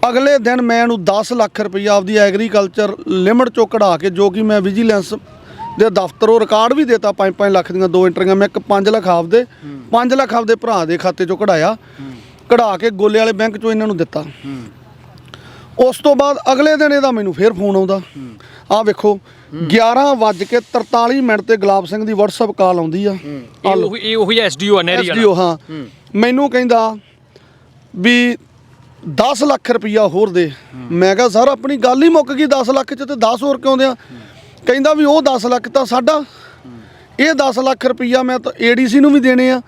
ਅਗਲੇ ਦਿਨ ਮੈਂ ਇਹਨੂੰ 10 ਲੱਖ ਰੁਪਈਆ ਆਪਦੀ ਐਗਰੀਕਲਚਰ ਲਿਮਟ ਚੋਂ ਕਢਾ ਕੇ ਜੋ ਕਿ ਮੈਂ ਵਿਜੀਲੈਂਸ ਦੇ ਦਫ਼ਤਰੋਂ ਰਿਕਾਰਡ ਵੀ ਦੇਤਾ 5-5 ਲੱਖ ਦੀਆਂ ਦੋ ਐਂਟਰੀਆਂ ਮੈਂ ਇੱਕ 5 ਲੱਖ ਆਪਦੇ 5 ਲੱਖ ਆਪਦੇ ਭਰਾ ਦੇ ਖਾਤੇ ਚੋਂ ਕਢਾਇਆ। ਕਢਾ ਕੇ ਗੋਲੇ ਵਾਲੇ ਬੈਂਕ ਚੋਂ ਇਹਨਾਂ ਨੂੰ ਦਿੱਤਾ। ਉਸ ਤੋਂ ਬਾਅਦ ਅਗਲੇ ਦਿਨ ਇਹਦਾ ਮੈਨੂੰ ਫੇਰ ਫੋਨ ਆਉਂਦਾ। ਆਹ ਵੇਖੋ 11 ਵੱਜ ਕੇ 43 ਮਿੰਟ ਤੇ ਗੁਲਾਬ ਸਿੰਘ ਦੀ WhatsApp ਕਾਲ ਆਉਂਦੀ ਆ। ਇਹ ਉਹੀ ਇਹ ਉਹੀ ਐਸਡੀਓ ਨਹਿਰੀ ਵਾਲਾ। ਐਸਡੀਓ ਹਾਂ। ਮੈਨੂੰ ਕਹਿੰਦਾ ਵੀ 10 ਲੱਖ ਰੁਪਈਆ ਹੋਰ ਦੇ। ਮੈਂ ਕਿਹਾ ਸਰ ਆਪਣੀ ਗੱਲ ਹੀ ਮੁੱਕ ਗਈ 10 ਲੱਖ ਚ ਤੇ 10 ਹੋਰ ਕਿਉਂ ਦਿਆਂ? ਕਹਿੰਦਾ ਵੀ ਉਹ 10 ਲੱਖ ਤਾਂ ਸਾਡਾ। ਇਹ 10 ਲੱਖ ਰੁਪਈਆ ਮੈਂ ਤਾਂ ਏਡੀਸੀ ਨੂੰ ਵੀ ਦੇਣੇ ਆ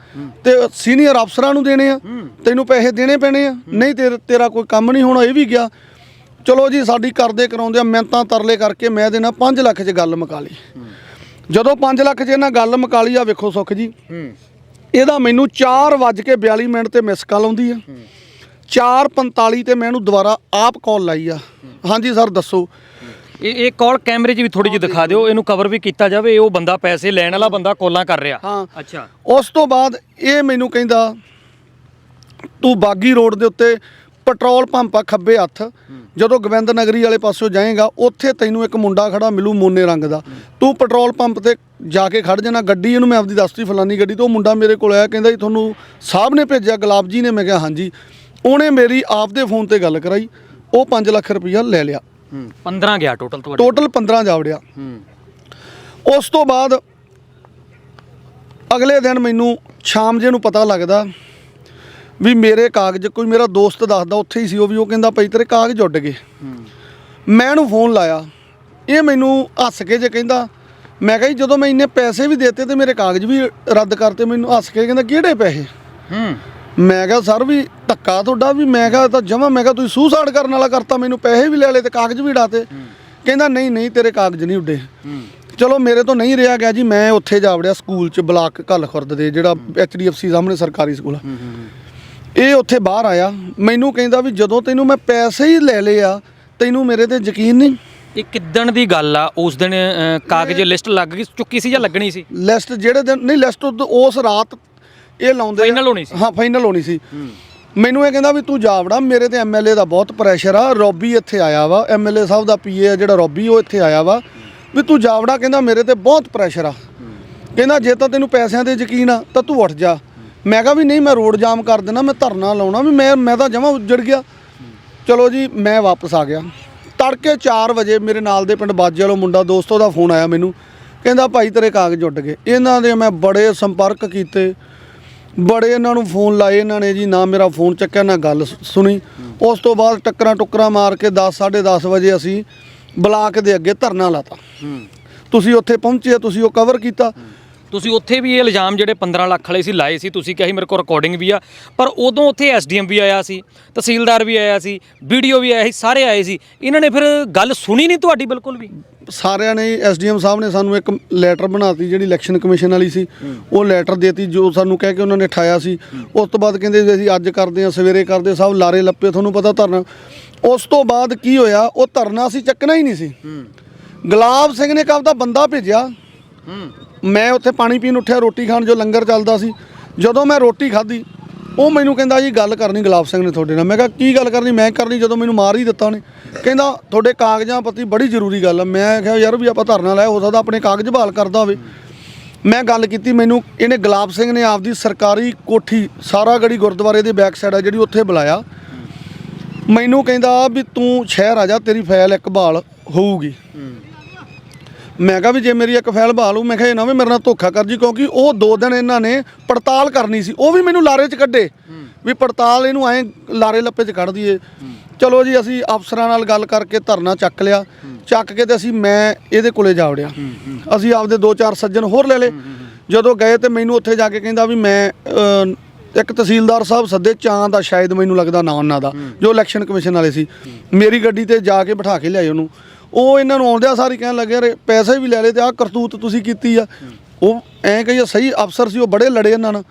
ਤੇ ਸੀਨੀਅਰ ਅਫਸਰਾਂ ਨੂੰ ਦੇਣੇ ਆ। ਤੈਨੂੰ ਪੈਸੇ ਦੇਣੇ ਪੈਣੇ ਆ। ਨਹੀਂ ਤੇਰਾ ਤੇਰਾ ਕੋਈ ਕੰਮ ਨਹੀਂ ਹੋਣਾ ਇਹ ਵੀ ਗਿਆ। ਚਲੋ ਜੀ ਸਾਡੀ ਕਰਦੇ ਕਰਾਉਂਦੇ ਆ ਮਿਹਨਤਾਂ ਤਰਲੇ ਕਰਕੇ ਮੈਂ ਨਾਲ 5 ਲੱਖ 'ਚ ਗੱਲ ਮੁਕਾ ਲਈ। ਜਦੋਂ 5 ਲੱਖ 'ਚ ਇਹਨਾਂ ਗੱਲ ਮੁਕਾ ਲਈ ਆ ਵੇਖੋ ਸੁਖ ਜੀ। ਇਹਦਾ ਮੈਨੂੰ 4:42 ਮਿੰਟ ਤੇ ਮਿਸ ਕਾਲ ਆਉਂਦੀ ਆ। 4:45 ਤੇ ਮੈਂ ਇਹਨੂੰ ਦੁਬਾਰਾ ਆਪ ਕਾਲ ਲਾਈ ਆ। ਹਾਂਜੀ ਸਰ ਦੱਸੋ। ਇਹ ਇਹ ਕਾਲ ਕੈਮਰੇ 'ਚ ਵੀ ਥੋੜੀ ਜਿਹੀ ਦਿਖਾ ਦਿਓ ਇਹਨੂੰ ਕਵਰ ਵੀ ਕੀਤਾ ਜਾਵੇ ਇਹ ਉਹ ਬੰਦਾ ਪੈਸੇ ਲੈਣ ਵਾਲਾ ਬੰਦਾ ਕੋਲਾਂ ਕਰ ਰਿਹਾ। ਹਾਂ। ਅੱਛਾ। ਉਸ ਤੋਂ ਬਾਅਦ ਇਹ ਮੈਨੂੰ ਕਹਿੰਦਾ ਤੂੰ ਬਾਗੀ ਰੋਡ ਦੇ ਉੱਤੇ ਪੈਟਰੋਲ ਪੰਪ ਆ ਖੱਬੇ ਹੱਥ। ਜਦੋਂ ਗੋਬਿੰਦ ਨਗਰੀ ਵਾਲੇ ਪਾਸੋਂ ਜਾਏਗਾ ਉੱਥੇ ਤੈਨੂੰ ਇੱਕ ਮੁੰਡਾ ਖੜਾ ਮਿਲੂ ਮੋਨੇ ਰੰਗ ਦਾ। ਤੂੰ ਪੈਟਰੋਲ ਪੰਪ ਤੇ ਜਾ ਕੇ ਖੜ ਜਾਣਾ ਗੱਡੀ ਇਹਨੂੰ ਮੈਂ ਆਪਦੀ ਦੱਸਤੀ ਫਲਾਨੀ ਗੱਡੀ ਤੋਂ। ਉਹ ਮੁੰਡਾ ਮੇਰੇ ਕੋਲ ਆਇਆ ਕਹਿੰਦਾ ਜੀ ਤੁਹਾਨੂੰ ਸਾਹਿਬ ਨੇ ਭੇਜਿਆ ਗੁਲਾਬ ਜੀ ਨੇ। ਮੈਂ ਕਿਹਾ ਹਾਂਜੀ। ਉਹਨੇ ਮੇਰੀ ਆਪਦੇ ਫੋਨ ਤੇ ਗੱਲ ਕਰਾਈ ਉਹ 5 ਲੱਖ ਰੁਪਈਆ ਲੈ ਲਿਆ। 15 ਗਿਆ ਟੋਟਲ ਤੁਹਾਡੇ ਟੋਟਲ 15 ਜਾਵੜਿਆ ਹੂੰ ਉਸ ਤੋਂ ਬਾਅਦ ਅਗਲੇ ਦਿਨ ਮੈਨੂੰ ਸ਼ਾਮ ਜੇ ਨੂੰ ਪਤਾ ਲੱਗਦਾ ਵੀ ਮੇਰੇ ਕਾਗਜ਼ ਕੋਈ ਮੇਰਾ ਦੋਸਤ ਦੱਸਦਾ ਉੱਥੇ ਹੀ ਸੀ ਉਹ ਵੀ ਉਹ ਕਹਿੰਦਾ ਭਾਈ ਤੇਰੇ ਕਾਗਜ਼ ਉੱਡ ਗਏ। ਮੈਂ ਇਹਨੂੰ ਫੋਨ ਲਾਇਆ ਇਹ ਮੈਨੂੰ ਹੱਸ ਕੇ ਜੇ ਕਹਿੰਦਾ ਮੈਂ ਕਿਹਾ ਜੀ ਜਦੋਂ ਮੈਂ ਇੰਨੇ ਪੈਸੇ ਵੀ ਦੇਤੇ ਤੇ ਮੇਰੇ ਕਾਗਜ਼ ਵੀ ਰੱਦ ਕਰਤੇ ਮੈਨੂੰ ਹੱਸ ਕੇ ਕਹਿੰਦਾ ਕਿਹੜੇ ਪੈਸੇ? ਹੂੰ ਮੈਂ ਕਿਹਾ ਸਰ ਵੀ ਧੱਕਾ ਤੁਹਾਡਾ ਵੀ ਮੈਂ ਕਿਹਾ ਤਾਂ ਜਮਾ ਮੈਂ ਕਿਹਾ ਤੁਸੀਂ ਸੂਸਾਈਡ ਕਰਨ ਵਾਲਾ ਕਰਤਾ ਮੈਨੂੰ ਪੈਸੇ ਵੀ ਲੈ ਲਏ ਤੇ ਕਾਗਜ਼ ਵੀ ਉਡਾਤੇ। ਕਹਿੰਦਾ ਨਹੀਂ ਨਹੀਂ ਤੇਰੇ ਕਾਗਜ਼ ਨਹੀਂ ਉੱਡੇ। ਚਲੋ ਮੇਰੇ ਤੋਂ ਨਹੀਂ ਰਿਹਾ ਗਿਆ ਜੀ ਮੈਂ ਉੱਥੇ ਜਾ ਵੜਿਆ ਸਕੂਲ ਚ ਬਲਾਕ ਕੱਲ ਖੁਰਦ ਦੇ ਜਿਹੜਾ ਐਚਡੀਐਫਸੀ ਸਾਹਮਣੇ ਸਰਕਾਰੀ ਸਕੂਲ ਆ। ਇਹ ਉੱਥੇ ਬਾਹਰ ਆਇਆ। ਮੈਨੂੰ ਕਹਿੰਦਾ ਵੀ ਜਦੋਂ ਤੈਨੂੰ ਮੈਂ ਪੈਸੇ ਹੀ ਲੈ ਲਏ ਆ ਤੈਨੂੰ ਮੇਰੇ ਤੇ ਯਕੀਨ ਨਹੀਂ। ਇਹ ਕਿੱਦਣ ਦੀ ਗੱਲ ਆ? ਉਸ ਦਿਨ ਕਾਗਜ਼ ਲਿਸਟ ਲੱਗ ਗਈ ਚੁੱਕੀ ਸੀ ਜਾਂ ਲੱਗਣੀ ਸੀ? ਲਿਸਟ ਜਿਹੜੇ ਦਿਨ ਨਹੀਂ ਲਿਸਟ ਉਸ ਰਾਤ ਇਹ ਲਾਉਂਦੇ ਆ- Final ਹੋਣੀ ਸੀ। ਹਾਂ ਫਾਈਨਲ ਹੋਣੀ ਸੀ। ਮੈਨੂੰ ਇਹ ਕਹਿੰਦਾ ਵੀ ਤੂੰ ਜਾ ਵੜਾ ਮੇਰੇ ਤੇ ਐਮਐਲਏ ਦਾ ਬਹੁਤ ਪ੍ਰੈਸ਼ਰ ਆ। ਰੋਬੀ ਇੱਥੇ ਆਇਆ ਵਾ। ਐਮਐਲਏ ਸਾਹਿਬ ਦਾ ਪੀਏ ਆ ਜਿਹੜਾ ਰੋਬੀ ਉਹ ਇੱਥੇ ਆਇਆ ਵਾ। ਵੀ ਤੂੰ ਜਾ ਵੜਾ ਕਹਿੰਦਾ ਮੇਰੇ ਤੇ ਬਹੁਤ ਪ੍ਰੈਸ਼ਰ ਆ। ਕਹਿੰਦਾ ਜੇ ਤਾਂ ਤੈਨੂੰ ਪੈਸਿਆਂ ਤੇ ਯਕੀਨ ਆ ਤਾਂ ਤੂੰ ਉੱਠ ਜਾ। ਮੈਂ ਕਿਹਾ ਵੀ ਨਹੀਂ ਮੈਂ ਰੋਡ ਜਾਮ ਕਰ ਦੇਣਾ ਮੈਂ ਧਰਨਾ ਲਾਉਣਾ ਵੀ ਮੈਂ ਮੈਂ ਤਾਂ ਜਮਾ ਉੱਜੜ ਗਿਆ। ਚਲੋ ਜੀ ਮੈਂ ਵਾਪਸ ਆ ਗਿਆ। ਤੜਕੇ 4 ਵਜੇ ਮੇਰੇ ਨਾਲ ਦੇ ਪਿੰਡ ਬਾਜੇ ਵਾਲੋ ਮੁੰਡਾ ਦੋਸਤੋ ਦਾ ਫੋਨ ਆਇਆ ਮੈਨੂੰ। ਕਹਿੰਦਾ ਭਾਈ ਤੇਰੇ ਕਾਗਜ਼ ਉੱਡ ਗਏ। ਇਹਨਾਂ ਦੇ ਮੈਂ ਬੜੇ ਸੰਪਰਕ ਕੀਤੇ। ਬੜੇ ਇਹਨਾਂ ਨੂੰ ਫੋਨ ਲਾਏ ਇਹਨਾਂ ਨੇ ਜੀ ਨਾ ਮੇਰਾ ਫੋਨ ਚੱਕਿਆ ਨਾ ਗੱਲ ਸੁਣੀ। ਉਸ ਤੋਂ ਬਾਅਦ ਟੱਕਰਾਂ ਟੁੱਕਰਾਂ ਮਾਰ ਕੇ 10 10:30 ਵਜੇ ਅਸੀਂ ਬਲਾਕ ਦੇ ਅੱਗੇ ਧਰਨਾ ਲਾਤਾ। ਤੁਸੀਂ ਉੱਥੇ ਪਹੁੰਚੇ ਤੁਸੀਂ ਉਹ ਕਵਰ ਕੀਤਾ। ਤੁਸੀਂ ਉੱਥੇ ਵੀ ਇਹ ਇਲਜ਼ਾਮ ਜਿਹੜੇ 15 ਲੱਖ ਵਾਲੇ ਸੀ ਲਾਏ ਸੀ ਤੁਸੀਂ ਕਿਹਾ ਸੀ ਮੇਰੇ ਕੋਲ ਰਿਕਾਰਡਿੰਗ ਵੀ ਆ ਪਰ ਉਦੋਂ ਉੱਥੇ ਐਸਡੀਐਮ ਵੀ ਆਇਆ ਸੀ ਤਹਿਸੀਲਦਾਰ ਵੀ ਆਇਆ ਸੀ ਵੀਡੀਓ ਵੀ ਆਇਆ ਸੀ ਸਾਰੇ ਆਏ ਸੀ। ਇਹਨਾਂ ਨੇ ਫਿਰ ਗੱਲ ਸੁਣੀ ਨਹੀਂ ਤੁਹਾਡੀ ਬਿਲਕੁਲ ਵੀ? ਸਾਰਿਆਂ ਨੇ ਐਸਡੀਐਮ ਸਾਹਿਬ ਨੇ ਸਾਨੂੰ ਇੱਕ ਲੈਟਰ ਬਣਾਤੀ ਜਿਹੜੀ ਇਲੈਕਸ਼ਨ ਕਮਿਸ਼ਨ ਵਾਲੀ ਸੀ। ਉਹ ਲੈਟਰ ਦੇਤੀ ਜੋ ਸਾਨੂੰ ਕਹਿ ਕੇ ਉਹਨਾਂ ਨੇ ਠਾਇਆ ਸੀ। ਉਸ ਤੋਂ ਬਾਅਦ ਕਹਿੰਦੇ ਅਸੀਂ ਅੱਜ ਕਰਦੇ ਹਾਂ ਸਵੇਰੇ ਕਰਦੇ ਸਭ ਲਾਰੇ ਲੱਪੇ ਤੁਹਾਨੂੰ ਪਤਾ ਧਰਨਾ। ਉਸ ਤੋਂ ਬਾਅਦ ਕੀ ਹੋਇਆ ਉਹ ਧਰਨਾ ਅਸੀਂ ਚੱਕਣਾ ਹੀ ਨਹੀਂ ਸੀ। ਗੁਲਾਬ ਸਿੰਘ ਨੇ ਕਹਦਾ ਬੰਦਾ ਭੇਜਿਆ। ਮੈਂ ਉੱਥੇ ਪਾਣੀ ਪੀਣ ਉੱਠਿਆ, ਰੋਟੀ ਖਾਣ, ਜੋ ਲੰਗਰ ਚੱਲਦਾ ਸੀ। ਜਦੋਂ ਮੈਂ ਰੋਟੀ ਖਾਧੀ, ਉਹ ਮੈਨੂੰ ਕਹਿੰਦਾ, ਜੀ, ਗੱਲ ਕਰਨੀ ਗੁਲਾਬ ਸਿੰਘ ਨੇ ਤੁਹਾਡੇ ਨਾਲ। ਮੈਂ ਕਿਹਾ, ਕੀ ਗੱਲ ਕਰਨੀ? ਮੈਂ ਕਰਨੀ? ਜਦੋਂ ਮੈਨੂੰ ਮਾਰ ਹੀ ਦਿੱਤਾ ਉਹਨੇ। ਕਹਿੰਦਾ, ਤੁਹਾਡੇ ਕਾਗਜ਼ਾਂ ਪ੍ਰਤੀ ਬੜੀ ਜ਼ਰੂਰੀ ਗੱਲ ਆ। ਮੈਂ ਕਿਹਾ, ਯਾਰ, ਵੀ ਆਪਾਂ ਧਰਨਾ ਲਾਇਆ, ਹੋ ਸਕਦਾ ਆਪਣੇ ਕਾਗਜ਼ ਬਹਾਲ ਕਰਦਾ ਹੋਵੇ। ਮੈਂ ਗੱਲ ਕੀਤੀ, ਮੈਨੂੰ ਇਹਨੇ ਗੁਲਾਬ ਸਿੰਘ ਨੇ ਆਪਦੀ ਸਰਕਾਰੀ ਕੋਠੀ ਸਾਰਾ ਗੜੀ ਗੁਰਦੁਆਰੇ ਦੇ ਬੈਕ ਸਾਈਡ ਆ, ਜਿਹੜੀ ਉੱਥੇ ਬੁਲਾਇਆ। ਮੈਨੂੰ ਕਹਿੰਦਾ ਵੀ ਤੂੰ ਸ਼ਹਿਰ ਆ ਜਾ, ਤੇਰੀ ਫਾਈਲ ਇੱਕ ਬਹਾਲ ਹੋਊਗੀ। ਮੈਂ ਕਿਹਾ ਵੀ ਜੇ ਮੇਰੀ ਇੱਕ ਫਾਈਲ ਬਹਾਲ ਹੋ ਮੈਂ ਕਿਹਾ ਇਹ ਨਾ ਵੀ ਮੇਰੇ ਨਾਲ ਧੋਖਾ ਕਰ ਜੀ, ਕਿਉਂਕਿ ਉਹ ਦੋ ਦਿਨ ਇਹਨਾਂ ਨੇ ਪੜਤਾਲ ਕਰਨੀ ਸੀ। ਉਹ ਵੀ ਮੈਨੂੰ ਲਾਰੇ 'ਚ ਕੱਢੇ ਵੀ ਪੜਤਾਲ ਇਹਨੂੰ ਐਂ ਲਾਰੇ ਲੱਪੇ 'ਚ ਕੱਢ ਦਈਏ। ਚਲੋ ਜੀ, ਅਸੀਂ ਅਫਸਰਾਂ ਨਾਲ ਗੱਲ ਕਰਕੇ ਧਰਨਾ ਚੱਕ ਲਿਆ। ਚੱਕ ਕੇ ਤੇ ਅਸੀਂ ਮੈਂ ਇਹਦੇ ਕੋਲੇ ਜਾ ਵੜਿਆ। ਅਸੀਂ ਆਪਦੇ ਦੋ ਚਾਰ ਸੱਜਣ ਹੋਰ ਲੈ ਲਏ। ਜਦੋਂ ਗਏ ਤੇ ਮੈਨੂੰ ਉੱਥੇ ਜਾ ਕੇ ਕਹਿੰਦਾ ਵੀ ਮੈਂ ਇੱਕ ਤਹਿਸੀਲਦਾਰ ਸਾਹਿਬ ਸੱਦੇ ਚਾਂ ਦਾ ਸ਼ਾਇਦ ਮੈਨੂੰ ਲੱਗਦਾ ਨਾਂ ਉਹਨਾਂ ਦਾ, ਜੋ ਇਲੈਕਸ਼ਨ ਕਮਿਸ਼ਨ ਵਾਲੇ ਸੀ। ਮੇਰੀ ਗੱਡੀ ਤੇ ਜਾ ਕੇ ਬਿਠਾ ਕੇ ਲਿਆਏ ਉਹਨੂੰ। ਉਹ ਇਹਨਾਂ ਨੂੰ ਆਉਂਦਿਆਂ ਸਾਰੀ ਕਹਿਣ ਲੱਗੇ ਯਾਰ ਪੈਸੇ ਵੀ ਲੈ ਲਏ ਤੇ ਆਹ ਕਰਤੂਤ ਤੁਸੀਂ ਕੀਤੀ ਆ। ਉਹ ਐਂ ਕਹੀਏ ਸਹੀ ਅਫਸਰ ਸੀ, ਉਹ ਬੜੇ ਲੜੇ ਇਹਨਾਂ ਨਾਲ।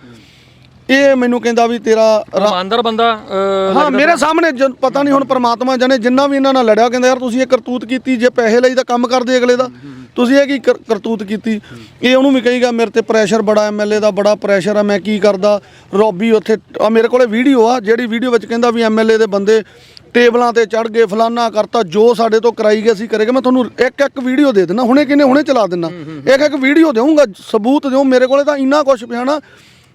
ਇਹ ਮੈਨੂੰ ਕਹਿੰਦਾ ਵੀ ਤੇਰਾ ਰਾ- ਇਮਾਨਦਾਰ ਬੰਦਾ ਹਾਂ ਲੱਗਦਾ ਮੇਰੇ ਸਾਹਮਣੇ ਜਨ- ਪਤਾ ਨਹੀਂ ਹੁਣ ਪ੍ਰਮਾਤਮਾ ਜਾਣੇ ਜਿੰਨਾ ਵੀ ਇਹਨਾਂ ਨਾਲ ਲੜਿਆ ਕਹਿੰਦਾ ਯਾਰ ਤੁਸੀਂ ਇਹ ਕਰਤੂਤ ਕੀਤੀ ਜੇ ਪੈਸੇ ਲਈ ਤਾਂ ਕੰਮ ਕਰਦੇ ਅਗਲੇ ਦਾ। ਤੁਸੀਂ ਇਹ ਕੀ ਕਰ- ਕਰਤੂਤ ਕੀਤੀ? ਇਹ ਉਹਨੂੰ ਵੀ ਕਹੀਗਾ ਮੇਰੇ ਤੇ ਪ੍ਰੈਸ਼ਰ ਬੜਾ ਐਮਐਲਏ ਦਾ ਬੜਾ ਪ੍ਰੈਸ਼ਰ ਆ ਮੈਂ ਕੀ ਕਰਦਾ? ਰੋਬੀ ਉੱਥੇ ਆ ਮੇਰੇ ਕੋਲੇ ਵੀਡੀਓ ਆ ਜਿਹੜੀ ਵੀਡੀਓ ਵਿੱਚ ਕਹਿੰਦਾ ਵੀ ਐਮਐਲਏ ਦੇ ਬੰਦੇ ਟੇਬਲਾਂ ਤੇ ਚੜ ਗਏ ਫਲਾਨਾ ਕਰਤਾ ਜੋ ਸਾਡੇ ਤੋਂ ਕਰਾਈ ਗਿਆ ਸੀ ਕਰੇਗਾ ਮੈਂ ਤੁਹਾਨੂੰ ਇੱਕ ਇੱਕ ਵੀਡੀਓ ਦੇ ਦਿੰਦਾ ਹੁਣੇ ਕਿਨੇ ਹੁਣੇ ਚਲਾ ਦਿੰਦਾ। ਇੱਕ ਇੱਕ ਵੀਡੀਓ ਦੇਵਾਂਗਾ ਸਬੂਤ ਦਿਓ ਮੇਰੇ ਕੋਲੇ ਤਾਂ ਇੰਨਾ ਕੁਝ ਪਿਆ ਨਾ